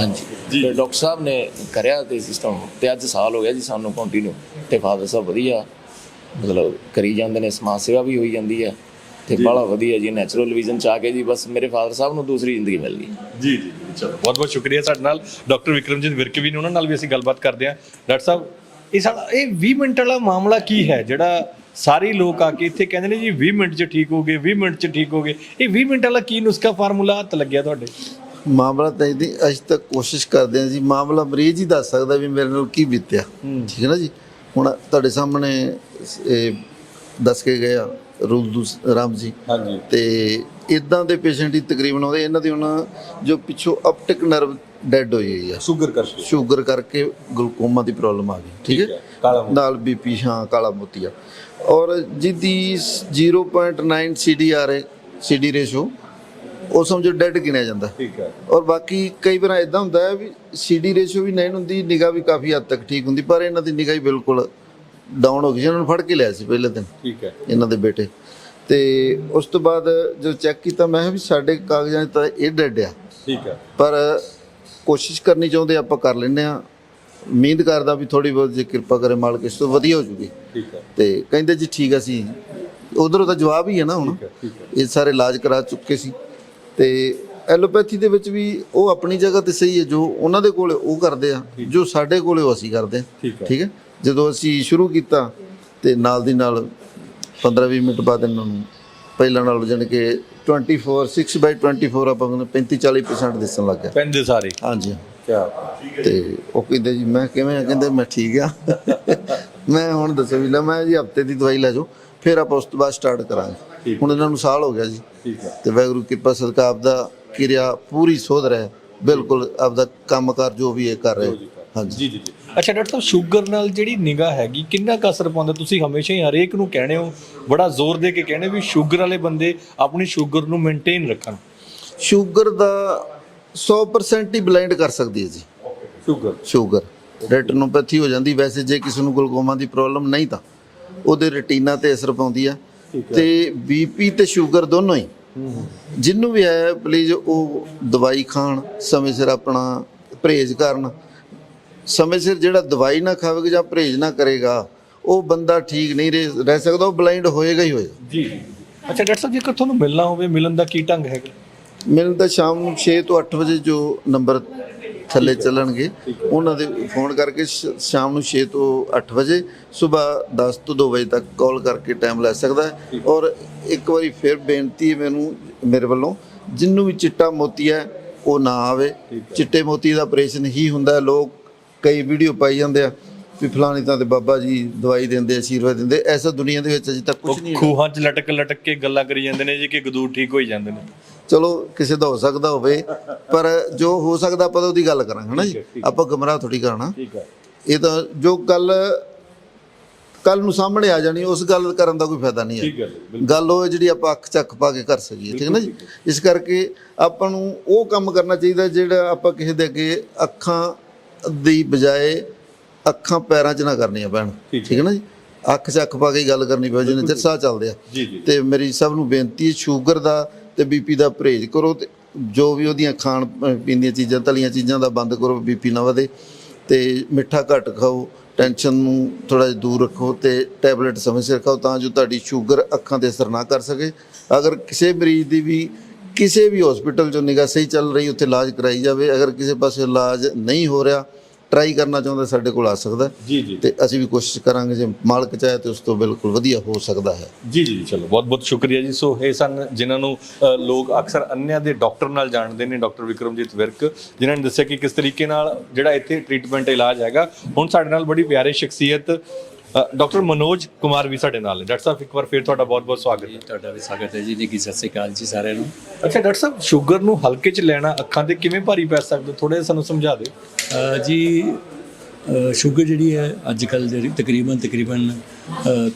ਹਾਂਜੀ। ਤੇ ਡਾਕਟਰ ਸਾਹਿਬ ਨੇ ਕਰਿਆ ਤੇ ਸਿਸਟਮ ਤੇ ਅੱਜ ਸਾਲ ਹੋ ਗਿਆ ਜੀ ਸਾਨੂੰ ਕੰਟੀਨਿਊ ਤੇ ਫਾਦਰ ਸਾਹਿਬ ਵਧੀਆ ਮਤਲਬ ਕਰੀ ਜਾਂਦੇ ਨੇ ਸਮਾਜ ਸੇਵਾ ਵੀ ਹੋਈ ਜਾਂਦੀ ਹੈ। ਤੇ ਬੜਾ ਵਧੀਆ ਜੀ ਨੈਚੁਰਲ ਵਿਜ਼ਨ ਚ ਆ ਕੇ ਜੀ ਬਸ ਮੇਰੇ ਫਾਦਰ ਸਾਹਿਬ ਨੂੰ ਦੂਸਰੀ ਜ਼ਿੰਦਗੀ ਮਿਲ ਗਈ। ਜੀ ਜੀ ਜੀ, ਚਲੋ ਬਹੁਤ ਬਹੁਤ ਸ਼ੁਕਰੀਆ ਸਾਡੇ ਨਾਲ। ਡਾਕਟਰ ਵਿਕਰਮਜੀਤ ਵਿਰਕ ਵੀ ਨੇ ਉਹਨਾਂ ਨਾਲ ਵੀ ਅਸੀਂ ਗੱਲਬਾਤ ਕਰਦੇ ਹਾਂ। ਡਾਕਟਰ ਸਾਹਿਬ ਇਹ ਸਾਡਾ ਇਹ 20 ਮਿੰਟ ਵਾਲਾ ਮਾਮਲਾ ਕੀ ਹੈ? ਜਿਹੜਾ ਸਾਰੇ ਲੋਕ ਆ ਕੇ ਇੱਥੇ ਕਹਿੰਦੇ ਨੇ ਜੀ 20 ਮਿੰਟ 'ਚ ਠੀਕ ਹੋ ਗਏ 20 ਮਿੰਟ 'ਚ ਠੀਕ ਹੋ ਗਏ। ਇਹ 20 ਮਿੰਟ ਵਾਲਾ ਕੀ ਨੁਸਖਾ ਫਾਰਮੂਲਾ ਹੱਥ ਲੱਗਿਆ ਤੁਹਾਡੇ? ਮਾਮਲਾ ਤਾਂ ਇਹਦੀ ਅਸੀਂ ਤਾਂ ਕੋਸ਼ਿਸ਼ ਕਰਦੇ ਹਾਂ ਜੀ। ਮਾਮਲਾ ਮਰੀਜ਼ ਹੀ ਦੱਸ ਸਕਦਾ ਵੀ ਮੇਰੇ ਨਾਲ ਕੀ ਬੀਤਿਆ। ਠੀਕ ਹੈ ਨਾ ਜੀ? ਹੁਣ ਤੁਹਾਡੇ ਸਾਹਮਣੇ ਇਹ ਦੱਸ ਕੇ ਗਿਆ ਰੂਲ ਰਾਮ ਜੀ। ਹਾਂਜੀ। ਤੇ ਇਦਾਂ ਦੇ ਪੇਸ਼ੈਂਟ ਹੀ ਤਕਰੀਬਨ ਆਉਂਦੇ। ਇਹਨਾਂ ਦੀ ਹੁਣ ਜੋ ਪਿੱਛੋਂ ਆਪਟਿਕ ਨਰਵ ਡੈਡ ਹੋਈ ਹੋਈ ਆ। ਸ਼ੂਗਰ ਕਰਕੇ। ਸ਼ੂਗਰ ਕਰਕੇ ਗਲੂਕੋਮਾ ਦੀ ਪ੍ਰੋਬਲਮ ਆ ਗਈ ਠੀਕ ਹੈ? ਹੈ, ਕਾਲਾ ਮੋਤੀ। ਨਾਲ ਬੀਪੀ ਹਾਂ ਕਾਲਾ ਮੋਤੀਆ ਔਰ ਜਿਹਦੀ 0.9 ਸੀਡੀਆਰ ਹੈ ਸੀਡੀ ਰੇਸ਼ੋ ਉਹ ਸਮਝੋ ਡੈਡ ਗਿਣਿਆ ਜਾਂਦਾ। ਠੀਕ ਹੈ। ਔਰ ਬਾਕੀ ਕਈ ਵਾਰ ਇਦਾਂ ਹੁੰਦਾ ਹੈ ਵੀ ਸੀਡੀ ਰੇਸ਼ੋ ਵੀ ਨਹੀਂ ਹੁੰਦੀ ਨਿਗਾਹ ਵੀ ਕਾਫੀ ਹੱਦ ਤੱਕ ਠੀਕ ਹੁੰਦੀ ਪਰ ਇਹਨਾਂ ਦੀ ਨਿਗਾਹ ਹੀ ਬਿਲਕੁਲ ਡਾਊਨ ਹੋ ਗਈ ਸੀ ਇਹਨਾਂ ਨੂੰ ਫੜ ਕੇ ਲਿਆ ਸੀ ਪਹਿਲੇ ਦਿਨ। ਠੀਕ ਹੈ। ਇਹਨਾਂ ਦੇ ਬੇਟੇ। ਤੇ ਉਸ ਤੋਂ ਬਾਅਦ ਜਦੋਂ ਚੈੱਕ ਕੀਤਾ ਮੈਂ ਵੀ ਸਾਡੇ ਕਾਗਜ਼ਾਂ 'ਚ ਤਾਂ ਇਹ ਡੈਡ ਆ। ਠੀਕ ਹੈ। ਪਰ ਕੋਸ਼ਿਸ਼ ਕਰਨੀ ਚਾਹੁੰਦੇ ਆਪਾਂ ਕਰ ਲੈਂਦੇ ਆ। ਉਮੀਦ ਕਰਦਾ ਵੀ ਥੋੜੀ ਬਹੁਤ ਜੇ ਕਿਰਪਾ ਕਰੇ ਮਾਲਕ ਇਸ ਤੋਂ ਵਧੀਆ ਹੋ ਜੂਗੀ। ਠੀਕ ਹੈ ਤੇ ਕਹਿੰਦੇ ਜੀ ਠੀਕ ਆ ਸੀ ਉਧਰੋਂ ਤਾਂ ਜਵਾਬ ਹੀ ਹੈ ਨਾ ਹੁਣ। ਇਹ ਸਾਰੇ ਇਲਾਜ ਕਰਾ ਚੁੱਕੇ ਸੀ। ਤੇ ਐਲੋਪੈਥੀ ਦੇ ਵਿੱਚ ਵੀ ਉਹ ਆਪਣੀ ਜਗ੍ਹਾ ਤੇ ਸਹੀ ਹੈ ਜੋ ਉਹਨਾਂ ਦੇ ਕੋਲੇ ਉਹ ਕਰਦੇ ਆ ਜੋ ਸਾਡੇ ਕੋਲੇ ਉਹ ਅਸੀਂ ਕਰਦੇ ਆ। ਠੀਕ ਹੈ। ਠੀਕ ਹੈ ਜਦੋਂ ਅਸੀਂ ਸ਼ੁਰੂ ਕੀਤਾ ਤੇ ਨਾਲ ਦੀ ਨਾਲ 15-20 ਮਿੰਟ ਬਾਅਦ ਇਹਨਾਂ ਨੂੰ ਪਹਿਲਾਂ ਨਾਲ ਜਾਣੀ ਕਿ 24 6 ਬਾਈ 24 ਆਪਾਂ ਕਹਿੰਦੇ 35-40% ਦਿਸਣ ਲੱਗ ਗਿਆ। ਪੈਂਦੇ ਸਾਰੇ। ਹਾਂਜੀ। ਕਿਆ ਤੇ ਉਹ ਕਹਿੰਦੇ ਜੀ ਮੈਂ ਕਿਵੇਂ ਆ? ਕਹਿੰਦੇ ਮੈਂ ਠੀਕ ਆ। ਮੈਂ ਹੁਣ ਦੱਸੋ ਵੀ ਲੈ ਮੈਂ ਜੀ ਹਫ਼ਤੇ ਦੀ ਦਵਾਈ ਲੈ ਜਾਓ ਫਿਰ ਆਪਾਂ ਉਸ ਤੋਂ ਬਾਅਦ ਸਟਾਰਟ ਕਰਾਂਗੇ। ਹੁਣ ਇਹਨਾਂ ਨੂੰ ਸਾਲ ਹੋ ਗਿਆ ਜੀ। ਠੀਕ ਹੈ। ਤੇ ਵਾਹਿਗੁਰੂ ਕਿਰਪਾ ਸਦਕਾ ਆਪਦਾ ਕਿਰਿਆ ਪੂਰੀ ਸੋਧ ਰਿਹਾ। ਬਿਲਕੁਲ ਆਪਦਾ ਕੰਮਕਾਰ ਜੋ ਵੀ ਇਹ ਕਰ ਰਹੇ। ਹਾਂਜੀ। ਜੀ ਜੀ। ਅੱਛਾ ਡਾਕਟਰ ਸਾਹਿਬ ਸ਼ੂਗਰ ਨਾਲ ਜਿਹੜੀ ਨਿਗਾਹ ਹੈਗੀ ਕਿੰਨਾ ਕੁ ਅਸਰ ਪਾਉਂਦਾ? ਤੁਸੀਂ ਹਮੇਸ਼ਾ ਹੀ ਹਰੇਕ ਨੂੰ ਕਹਿੰਦੇ ਹੋ ਬੜਾ ਜ਼ੋਰ ਦੇ ਕੇ ਕਹਿੰਦੇ ਵੀ ਸ਼ੂਗਰ ਵਾਲੇ ਬੰਦੇ ਆਪਣੀ ਸ਼ੂਗਰ ਨੂੰ ਮੇਨਟੇਨ ਰੱਖਣ। ਸ਼ੂਗਰ ਦਾ 100% ਹੀ ਬਲਾਈਂਡ ਕਰ ਸਕਦੀ ਹੈ ਜੀ। ਸ਼ੂਗਰ? ਸ਼ੂਗਰ। ਰੈਟਨੋਪੈਥੀ ਹੋ ਜਾਂਦੀ ਵੈਸੇ ਜੇ ਕਿਸੇ ਨੂੰ ਗਲੂਕੋਮਾ ਦੀ ਪ੍ਰੋਬਲਮ ਨਹੀਂ ਤਾਂ। ਉਹਦੇ ਰੈਟੀਨਾ ਤੇ ਅਸਰ ਪਾਉਂਦੀ ਆ ਤੇ ਬੀਪੀ ਤੇ ਸ਼ੂਗਰ ਦੋਨੋਂ ਹੀ। ਜਿੰਨੂੰ ਵੀ ਹੈ ਪਲੀਜ਼ ਉਹ ਦਵਾਈ ਖਾਣ ਸਮੇਂ ਸਿਰ ਆਪਣਾ ਪਰਹੇਜ਼ ਕਰਨ ਸਮੇਂ ਸਿਰ ਜਿਹੜਾ ਦਵਾਈ ਨਾ ਖਾਵੇਗਾ ਜਾਂ ਪਰਹੇਜ਼ ਨਾ ਕਰੇਗਾ ਉਹ ਬੰਦਾ ਠੀਕ ਨਹੀਂ ਰਹਿ ਸਕਦਾ ਉਹ ਬਲਾਈਂਡ ਹੋਏਗਾ ਹੀ ਹੋਏਗਾ। ਜੀ। ਅੱਛਾ ਡਾਕਟਰ ਸਾਹਿਬ ਜੇਕਰ ਤੁਹਾਨੂੰ ਮਿਲਣਾ ਹੋਵੇ ਮਿਲਣ ਦਾ ਕੀ ਢੰਗ ਹੈਗਾ? ਮੈਨੂੰ ਤਾਂ ਸ਼ਾਮ ਨੂੰ 6 ਤੋਂ 8 ਵਜੇ ਜੋ ਨੰਬਰ ਥੱਲੇ ਚੱਲਣਗੇ ਉਹਨਾਂ ਦੇ ਫੋਨ ਕਰਕੇ ਸ਼ਾਮ ਨੂੰ 6 ਤੋਂ 8 ਵਜੇ ਸਵੇਰ 10 ਤੋਂ 2 ਵਜੇ ਤੱਕ ਕਾਲ ਕਰਕੇ ਟਾਈਮ ਲੈ ਸਕਦਾ ਹੈ। ਔਰ ਇੱਕ ਵਾਰੀ ਫਿਰ ਬੇਨਤੀ ਹੈ ਮੈਨੂੰ ਮੇਰੇ ਵੱਲੋਂ ਜਿੰਨੂੰ ਵੀ ਚਿੱਟਾ ਮੋਤੀ ਹੈ ਉਹ ਨਾ ਆਵੇ। ਚਿੱਟੇ ਮੋਤੀ ਦਾ ਆਪਰੇਸ਼ਨ ਹੀ ਹੁੰਦਾ ਲੋਕ ਕਈ ਵੀਡੀਓ ਪਾਈ ਜਾਂਦੇ ਆ ਵੀ ਫਲਾਣੀ ਤਾਂ ਤੇ ਬਾਬਾ ਜੀ ਦਵਾਈ ਦਿੰਦੇ ਅਸ਼ੀਰਵਾਦ ਦਿੰਦੇ ਐਸਾ ਦੁਨੀਆ ਦੇ ਵਿੱਚ ਅਜੇ ਤੱਕ ਕੁਝ ਨਹੀਂ ਖੂਹਾਂ 'ਚ ਲਟਕ ਲਟਕ ਕੇ ਗੱਲਾਂ ਕਰੀ ਜਾਂਦੇ ਨੇ ਜੀ ਕਿ ਗਦੂਰ ਠੀਕ ਹੋਈ ਜਾਂਦੇ ਨੇ। ਚਲੋ ਕਿਸੇ ਦਾ ਹੋ ਸਕਦਾ ਹੋਵੇ ਪਰ ਜੋ ਹੋ ਸਕਦਾ ਆਪਾਂ ਤਾਂ ਉਹਦੀ ਗੱਲ ਕਰਾਂਗੇ ਨਾ ਜੀ? ਆਪਾਂ ਗਮਰਾਹ ਥੋੜੀ ਕਰਨਾ ਠੀਕ ਹੈ। ਇਹ ਤਾਂ ਜੋ ਗੱਲ ਕੱਲ ਨੂੰ ਸਾਹਮਣੇ ਆ ਜਾਣੀ ਉਸ ਗੱਲ ਕਰਨ ਦਾ ਕੋਈ ਫਾਇਦਾ ਨਹੀਂ ਠੀਕ ਹੈ ਗੱਲ ਉਹ ਹੈ ਜਿਹੜੀ ਆਪਾਂ ਅੱਖ ਚੱਕ ਪਾ ਕੇ ਕਰ ਸਕੀਏ ਠੀਕ ਹੈ ਨਾ ਜੀ? ਇਸ ਕਰਕੇ ਆਪਾਂ ਨੂੰ ਉਹ ਕੰਮ ਕਰਨਾ ਚਾਹੀਦਾ ਜਿਹੜਾ ਆਪਾਂ ਕਿਸੇ ਦੇ ਅੱਗੇ ਅੱਖਾਂ ਦੀ ਬਜਾਏ ਅੱਖਾਂ ਪੈਰਾਂ 'ਚ ਨਾ ਕਰਨੀਆਂ ਪੈਣ। ਠੀਕ ਹੈ ਨਾ ਜੀ? ਅੱਖ ਚੱਕ ਪਾ ਕੇ ਗੱਲ ਕਰਨੀ ਪਵੇ ਜਿੰਨੇ ਚਿਰ ਸਾਹ ਚੱਲਦੇ ਆ। ਤੇ ਮੇਰੀ ਸਭ ਨੂੰ ਬੇਨਤੀ ਹੈ ਸ਼ੂਗਰ ਦਾ ਤੇ ਬੀਪੀ ਦਾ ਪਰਹੇਜ਼ ਕਰੋ ਤੇ ਜੋ ਵੀ ਉਹਦੀਆਂ ਖਾਣ ਪੀਣ ਦੀਆਂ ਚੀਜ਼ਾਂ ਤਲੀਆਂ ਚੀਜ਼ਾਂ ਦਾ ਬੰਦ ਕਰੋ ਬੀਪੀ ਨਾ ਵਧੇ। ਤੇ ਮਿੱਠਾ ਘੱਟ ਖਾਓ ਟੈਨਸ਼ਨ ਨੂੰ ਥੋੜਾ ਜਿਹਾ ਦੂਰ ਰੱਖੋ ਤੇ ਟੈਬਲੇਟ ਸਮੇਂ ਸਿਰ ਖਾਓ ਤਾਂ ਜੋ ਤੁਹਾਡੀ ਸ਼ੂਗਰ ਅੱਖਾਂ ਤੇ ਅਸਰ ਨਾ ਕਰ ਸਕੇ। ਅਗਰ ਕਿਸੇ ਮਰੀਜ਼ ਦੀ ਵੀ ਕਿਸੇ ਵੀ ਹਸਪੀਟਲ ਚੋਂ ਨਿਗਾਹ ਸਹੀ ਚੱਲ ਰਹੀ ਉੱਥੇ ਇਲਾਜ ਕਰਾਈ ਜਾਵੇ। ਅਗਰ ਕਿਸੇ ਪਾਸੇ ਇਲਾਜ ਨਹੀਂ ਹੋ ਰਿਹਾ ਟਰਾਈ ਕਰਨਾ ਚਾਹੁੰਦਾ ਸਾਡੇ ਕੋਲ ਆ ਸਕਦਾ। ਜੀ ਜੀ। ਤੇ ਅਸੀਂ ਵੀ ਕੋਸ਼ਿਸ਼ ਕਰਾਂਗੇ ਜੇ ਮਾਲਕ ਚਾਹੇ ਤੇ ਉਸ ਤੋਂ ਬਿਲਕੁਲ ਵਧੀਆ ਹੋ ਸਕਦਾ ਹੈ। ਜੀ ਜੀ ਚਲੋ ਬਹੁਤ ਬਹੁਤ ਸ਼ੁਕਰੀਆ ਜੀ। ਸੋ ਇਹ ਸਨ ਜਿਨ੍ਹਾਂ ਨੂੰ ਲੋਕ ਅਕਸਰ ਅੰਨਿਆਂ ਦੇ ਡਾਕਟਰ ਨਾਲ ਜਾਣਦੇ ਨੇ ਡਾਕਟਰ ਵਿਕਰਮਜੀਤ ਵਿਰਕ ਜਿਨ੍ਹਾਂ ਨੇ ਦੱਸਿਆ ਕਿ ਕਿਸ ਤਰੀਕੇ ਨਾਲ ਜਿਹੜਾ ਇੱਥੇ ਟ੍ਰੀਟਮੈਂਟ ਇਲਾਜ ਹੈਗਾ ਹੁਣ ਸਾਡੇ ਨਾਲ ਬੜੀ ਪਿਆਰੀ ਸ਼ਖਸੀਅਤ ਡਾਕਟਰ ਮਨੋਜ ਕੁਮਾਰ ਵੀ ਸਾਡੇ ਨਾਲ ਨੇ। ਡਾਕਟਰ ਸਾਹਿਬ ਇੱਕ ਵਾਰ ਫਿਰ ਤੁਹਾਡਾ ਬਹੁਤ ਬਹੁਤ ਸਵਾਗਤ ਹੈ। ਤੁਹਾਡਾ ਵੀ ਸਵਾਗਤ ਹੈ ਜੀ। ਜੀ ਕੀ ਸਤਿ ਸ੍ਰੀ ਅਕਾਲ ਜੀ ਸਾਰਿਆਂ ਨੂੰ। ਅੱਛਾ ਡਾਕਟਰ ਸਾਹਿਬ ਸ਼ੂਗਰ ਨੂੰ ਹਲਕੇ 'ਚ ਲੈਣਾ ਅੱਖਾਂ ਤੇ ਕਿਵੇਂ ਭਾਰੀ ਪੈ ਸਕਦਾ? ਥੋੜਾ ਜਿਹਾ ਸਾਨੂੰ ਸਮਝਾ ਦਿਓ। ਜੀ ਸ਼ੂਗਰ ਜਿਹੜੀ ਹੈ ਅੱਜ ਕੱਲ ਜਿਹੜੀ ਤਕਰੀਬਨ ਤਕਰੀਬਨ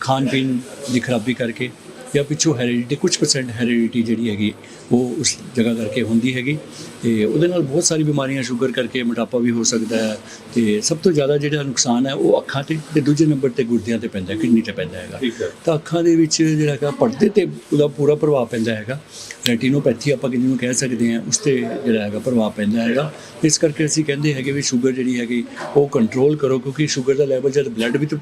ਖਾਣ ਪੀਣ ਦੀ ਖਰਾਬੀ ਕਰਕੇ ਜਾਂ ਪਿੱਛੋਂ ਹੈਰੀਡਿਟੀ ਕੁਝ ਪਰਸੈਂਟ ਹੈਰੀਡਿਟੀ ਜਿਹੜੀ ਹੈਗੀ ਉਹ ਉਸ ਜਗ੍ਹਾ ਕਰਕੇ ਹੁੰਦੀ ਹੈਗੀ। ਤੇ ਉਹਦੇ ਨਾਲ ਬਹੁਤ ਸਾਰੀ ਬਿਮਾਰੀਆਂ ਸ਼ੂਗਰ ਕਰਕੇ ਮੋਟਾਪਾ ਵੀ ਹੋ ਸਕਦਾ ਹੈ। ਤੇ ਸਭ ਤੋਂ ਜ਼ਿਆਦਾ ਜਿਹੜਾ ਨੁਕਸਾਨ ਹੈ ਉਹ ਅੱਖਾਂ ਤੇ ਤੇ ਦੂਜੇ ਨੰਬਰ ਤੇ ਗੁਰਦਿਆਂ ਤੇ ਪੈਂਦਾ ਕਿਡਨੀ ਤੇ ਪੈਂਦਾ ਹੈਗਾ। ਤਾਂ ਅੱਖਾਂ ਦੇ ਵਿੱਚ ਜਿਹੜਾ ਹੈਗਾ ਪਰਦੇ ਤੇ ਉਹਦਾ ਪੂਰਾ ਪ੍ਰਭਾਵ ਪੈਂਦਾ ਹੈਗਾ। ਰੈਟੀਨੋਪੈਥੀ ਆਪਾਂ ਜਿਹਨੂੰ ਕਹਿ ਸਕਦੇ ਹਾਂ ਉਸ ਤੇ ਜਿਹੜਾ ਹੈਗਾ ਪ੍ਰਭਾਵ ਪੈਂਦਾ ਹੈਗਾ। ਇਸ ਕਰਕੇ ਅਸੀਂ ਕਹਿੰਦੇ ਹੈਗੇ ਵੀ ਸ਼ੂਗਰ ਜਿਹੜੀ ਹੈਗੀ ਉਹ ਕੰਟਰੋਲ ਕਰੋ ਕਿਉਂਕਿ ਸ਼ੂਗਰ ਦਾ ਲੈਵਲ ਜਦ ਬਲੱਡ ਵਿੱਚ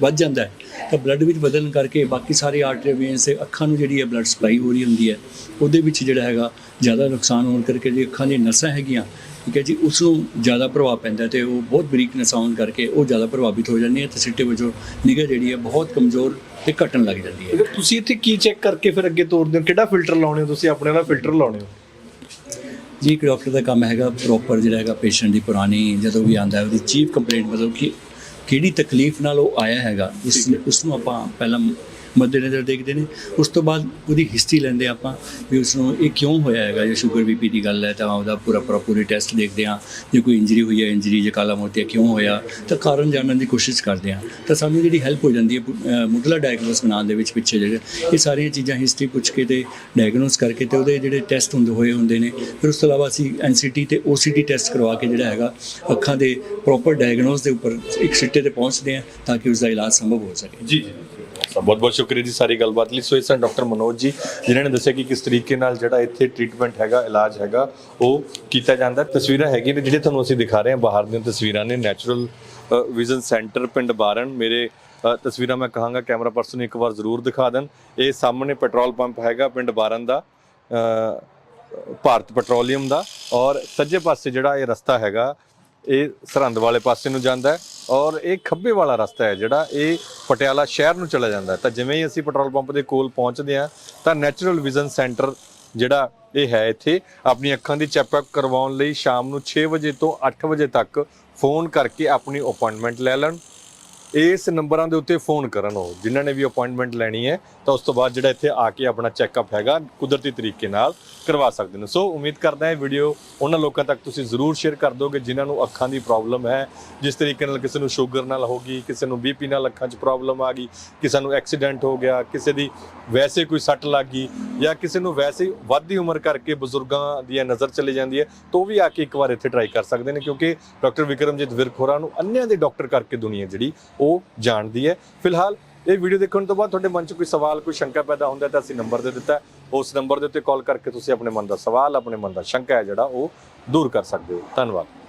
ਵੱਧ ਜਾਂਦਾ ਹੈ ਤਾਂ ਬਲੱਡ ਵਿੱਚ ਵਧਣ ਕਰਕੇ ਬਾਕੀ ਸਾਰੇ ਆਰਟਰੀ ਵੇਨਸ ਤੇ ਅੱਖਾਂ ਨੂੰ ਜਿਹੜੀ ਹੈ ਬਲੱਡ ਸਪਲਾਈ ਹੋ ਰਹੀ ਹੁੰਦੀ ਹੈ ਉਹਦੇ ਵਿੱਚ ਜਿਹੜਾ ਹੈਗਾ ਜ਼ਿਆਦਾ ਨੁਕਸਾਨ ਹੋਣ ਕਰਕੇ ਜਿਹੜੀ ਅੱਖਾਂ ਦੀਆਂ ਨਸਾਂ ਹੈਗੀਆਂ ਠੀਕ ਹੈ ਜੀ ਉਸ ਨੂੰ ਜ਼ਿਆਦਾ ਪ੍ਰਭਾਵ ਪੈਂਦਾ ਹੈ ਤੇ ਉਹ ਬਹੁਤ ਬਰੀਕ ਨਸਾਂ ਹੋਣ ਕਰਕੇ ਉਹ ਜ਼ਿਆਦਾ ਪ੍ਰਭਾਵਿਤ ਹੋ ਜਾਂਦੀਆਂ ਤੇ ਸਿੱਟੇ ਵਜੋਂ ਨਿਗਾਹ ਜਿਹੜੀ ਹੈ ਬਹੁਤ ਕਮਜ਼ੋਰ ਤੇ ਘਟਣ ਲੱਗ ਜਾਂਦੀ ਹੈ। ਤੁਸੀਂ ਇੱਥੇ ਕੀ ਚੈੱਕ ਕਰਕੇ ਫਿਰ ਅੱਗੇ ਤੋਰਦੇ ਹੋ ਕਿਹੜਾ ਫਿਲਟਰ ਲਾਉਣੇ ਹੋ ਤੁਸੀਂ ਆਪਣੇ ਵਾਲਾ ਫਿਲਟਰ ਲਾਉਣੇ ਹੋ? ਜੀ ਇੱਕ ਡਾਕਟਰ ਦਾ ਕੰਮ ਹੈਗਾ ਪ੍ਰੋਪਰ ਜਿਹੜਾ ਹੈਗਾ ਪੇਸ਼ੈਂਟ ਦੀ ਪੁਰਾਣੀ ਜਦੋਂ ਵੀ ਆਂਦਾ ਹੈ ਉਹਦੀ ਚੀਫ ਕੰਪਲੇਂਟ ਮਤਲਬ ਕਿ ਕਿਹੜੀ ਤਕਲੀਫ ਨਾਲ ਉਹ ਆਇਆ ਹੈਗਾ ਉਸ ਨੂੰ ਆਪਾਂ ਪਹਿਲਾਂ ਮੱਦੇਨਜ਼ਰ ਦੇਖਦੇ ਨੇ। ਉਸ ਤੋਂ ਬਾਅਦ ਉਹਦੀ ਹਿਸਟਰੀ ਲੈਂਦੇ ਆਪਾਂ ਵੀ ਉਸ ਨੂੰ ਇਹ ਕਿਉਂ ਹੋਇਆ ਹੈਗਾ? ਜੇ ਸ਼ੂਗਰ ਬੀਪੀ ਦੀ ਗੱਲ ਹੈ ਤਾਂ ਉਹਦਾ ਪੂਰਾ ਪੂਰਾ ਪੂਰੀ ਟੈਸਟ ਦੇਖਦੇ ਹਾਂ। ਜੇ ਕੋਈ ਇੰਜਰੀ ਹੋਈ ਹੈ ਇੰਜਰੀ ਜੇ ਕਾਲਾ ਮੋਤੀਆ ਕਿਉਂ ਹੋਇਆ? ਤਾਂ ਕਾਰਨ ਜਾਣਨ ਦੀ ਕੋਸ਼ਿਸ਼ ਕਰਦੇ ਹਾਂ। ਤਾਂ ਸਾਨੂੰ ਜਿਹੜੀ ਹੈਲਪ ਹੋ ਜਾਂਦੀ ਹੈ ਮੁੱਢਲਾ ਡਾਇਗਨੋਸ ਬਣਾਉਣ ਦੇ ਵਿੱਚ ਪਿੱਛੇ ਜਿਹੜੇ, ਇਹ ਸਾਰੀਆਂ ਚੀਜ਼ਾਂ ਹਿਸਟਰੀ ਪੁੱਛ ਕੇ ਤੇ ਡਾਇਗਨੋਸ ਕਰਕੇ ਤੇ ਉਹਦੇ ਜਿਹੜੇ ਟੈਸਟ ਹੁੰਦੇ, ਹੋਏ ਹੁੰਦੇ ਨੇ। ਫਿਰ ਉਸ ਤੋਂ ਇਲਾਵਾ ਅਸੀਂ ਐਨਸੀਟੀ ਤੇ ਓਸੀਟੀ ਟੈਸਟ ਕਰਵਾ ਕੇ ਜਿਹੜਾ ਹੈਗਾ, ਅੱਖਾਂ ਦੇ ਪ੍ਰੋਪਰ ਡਾਇਗਨੋਸ ਦੇ ਉੱਪਰ ਇੱਕ ਸਿੱਟੇ ਤੇ ਪਹੁੰਚਦੇ ਹਾਂ ਤਾਂ ਕਿ ਉਸ ਦਾ ਇਲਾਜ ਸੰਭਵ ਹੋ ਸਕੇ। ਜੀ ਜੀ। ਬਹੁਤ ਬਹੁਤ ਸ਼ੁਕਰੀਆ ਜੀ ਸਾਰੀ ਗੱਲਬਾਤ ਲਈ। ਸੋ ਇਸ ਸਨ ਡਾਕਟਰ ਮਨੋਜ ਜੀ, ਜਿਨ੍ਹਾਂ ਨੇ ਦੱਸਿਆ ਕਿ ਕਿਸ ਤਰੀਕੇ ਨਾਲ ਜਿਹੜਾ ਇੱਥੇ ਟ੍ਰੀਟਮੈਂਟ ਹੈਗਾ, ਇਲਾਜ ਹੈਗਾ, ਉਹ ਕੀਤਾ ਜਾਂਦਾ। ਤਸਵੀਰਾਂ ਹੈਗੀਆਂ ਨੇ ਜਿਹੜੇ ਤੁਹਾਨੂੰ ਅਸੀਂ ਦਿਖਾ ਰਹੇ ਹਾਂ। ਬਾਹਰ ਦੀਆਂ ਤਸਵੀਰਾਂ ਨੇ ਨੈਚੁਰਲ ਵਿਜ਼ਨ ਸੈਂਟਰ ਪਿੰਡ ਬਾਰਨ। ਮੇਰੇ ਤਸਵੀਰਾਂ ਮੈਂ ਕਹਾਂਗਾ, ਕੈਮਰਾ ਪਰਸਨ ਨੂੰ ਇੱਕ ਵਾਰ ਜ਼ਰੂਰ ਦਿਖਾ ਦੇਣ। ਇਹ ਸਾਹਮਣੇ ਪੈਟਰੋਲ ਪੰਪ ਹੈਗਾ ਪਿੰਡ ਬਾਰਨ ਦਾ ਭਾਰਤ ਪੈਟਰੋਲੀਅਮ ਦਾ। ਔਰ ਸੱਜੇ ਪਾਸੇ ਜਿਹੜਾ ਇਹ ਰਸਤਾ ਹੈਗਾ, ਇਹ ਸਰਹੰਦ ਵਾਲੇ ਪਾਸੇ ਨੂੰ ਜਾਂਦਾ ਹੈ। ਔਰ ਇਹ ਖੱਬੇ ਵਾਲਾ ਰਸਤਾ ਹੈ ਜਿਹੜਾ ਇਹ ਪਟਿਆਲਾ ਸ਼ਹਿਰ ਨੂੰ ਚਲਾ ਜਾਂਦਾ ਤਾਂ ਜਿਵੇਂ ਹੀ ਅਸੀਂ ਪੈਟਰੋਲ ਪੰਪ ਦੇ ਕੋਲ ਪਹੁੰਚਦੇ ਹਾਂ, ਤਾਂ ਨੈਚੁਰਲ ਵਿਜ਼ਨ ਸੈਂਟਰ ਜਿਹੜਾ ਇਹ ਹੈ ਇੱਥੇ ਆਪਣੀ ਅੱਖਾਂ ਦੀ ਚੈੱਕਅਪ ਕਰਵਾਉਣ ਲਈ ਸ਼ਾਮ ਨੂੰ 6 ਵਜੇ ਤੋਂ 8 ਵਜੇ ਤੱਕ ਫੋਨ ਕਰਕੇ ਆਪਣੀ ਅਪਾਇੰਟਮੈਂਟ ਲੈ ਲੈਣ। ਇਸ ਨੰਬਰਾਂ ਦੇ ਉੱਤੇ ਫੋਨ ਕਰਨ ਉਹ। ਜਿਨ੍ਹਾਂ ਨੇ ਵੀ ਅਪਾਇੰਟਮੈਂਟ ਲੈਣੀ ਹੈ, ਤਾਂ ਉਸ ਤੋਂ ਬਾਅਦ ਜਿਹੜਾ ਇੱਥੇ ਆ ਕੇ ਆਪਣਾ ਚੈੱਕਅਪ ਹੈਗਾ, ਕੁਦਰਤੀ ਤਰੀਕੇ ਨਾਲ ਕਰਵਾ ਸਕਦੇ ਨੇ। ਸੋ ਉਮੀਦ ਕਰਦਾ ਹਾਂ ਇਹ ਵੀਡੀਓ ਉਹਨਾਂ ਲੋਕਾਂ ਤੱਕ ਤੁਸੀਂ ਜ਼ਰੂਰ ਸ਼ੇਅਰ ਕਰ ਦੋਗੇ ਜਿਨ੍ਹਾਂ ਨੂੰ ਅੱਖਾਂ ਦੀ ਪ੍ਰੋਬਲਮ ਹੈ, ਜਿਸ ਤਰੀਕੇ ਨਾਲ ਕਿਸੇ ਨੂੰ ਸ਼ੂਗਰ ਨਾਲ ਹੋ ਗਈ, ਕਿਸੇ ਨੂੰ ਬੀਪੀ ਨਾਲ ਅੱਖਾਂ 'ਚ ਪ੍ਰੋਬਲਮ ਆ ਗਈ, ਕਿਸੇ ਨੂੰ ਐਕਸੀਡੈਂਟ ਹੋ ਗਿਆ, ਕਿਸੇ ਦੀ ਵੈਸੇ ਕੋਈ ਸੱਟ ਲੱਗ ਗਈ, ਜਾਂ ਕਿਸੇ ਨੂੰ ਵੈਸੇ ਵੱਧਦੀ ਉਮਰ ਕਰਕੇ ਬਜ਼ੁਰਗਾਂ ਦੀ ਨਜ਼ਰ ਚਲੀ ਜਾਂਦੀ ਹੈ, ਤਾਂ ਉਹ ਵੀ ਆ ਕੇ ਇੱਕ ਵਾਰ ਇੱਥੇ ਟਰਾਈ ਕਰ ਸਕਦੇ ਨੇ, ਕਿਉਂਕਿ ਡਾਕਟਰ ਵਿਕਰਮਜੀਤ ਵਿਰਕ ਨੂੰ ਅੰਨਿਆਂ ਦੇ ਡਾਕਟਰ ਕਰਕੇ ਦੁਨੀਆ ਜਿਹੜੀ ਉਹ ਜਾਣਦੀ ਹੈ। ਫਿਲਹਾਲ ਇਹ ਵੀਡੀਓ ਦੇਖਣ ਤੋਂ ਬਾਅਦ ਤੁਹਾਡੇ ਮਨ 'ਚ ਕੋਈ ਸਵਾਲ, ਕੋਈ ਸ਼ੰਕਾ ਪੈਦਾ ਹੁੰਦਾ ਤਾਂ ਅਸੀਂ ਨੰਬਰ ਦੇ ਦਿੱਤਾ ਉਸ ਨੰਬਰ ਦੇ ਉੱਤੇ ਕਾਲ ਕਰਕੇ ਤੁਸੀਂ ਆਪਣੇ ਮਨ ਦਾ ਸਵਾਲ, ਆਪਣੇ ਮਨ ਦਾ ਸ਼ੰਕਾ ਹੈ ਜਿਹੜਾ ਉਹ ਦੂਰ ਕਰ ਸਕਦੇ ਹੋ। ਧੰਨਵਾਦ।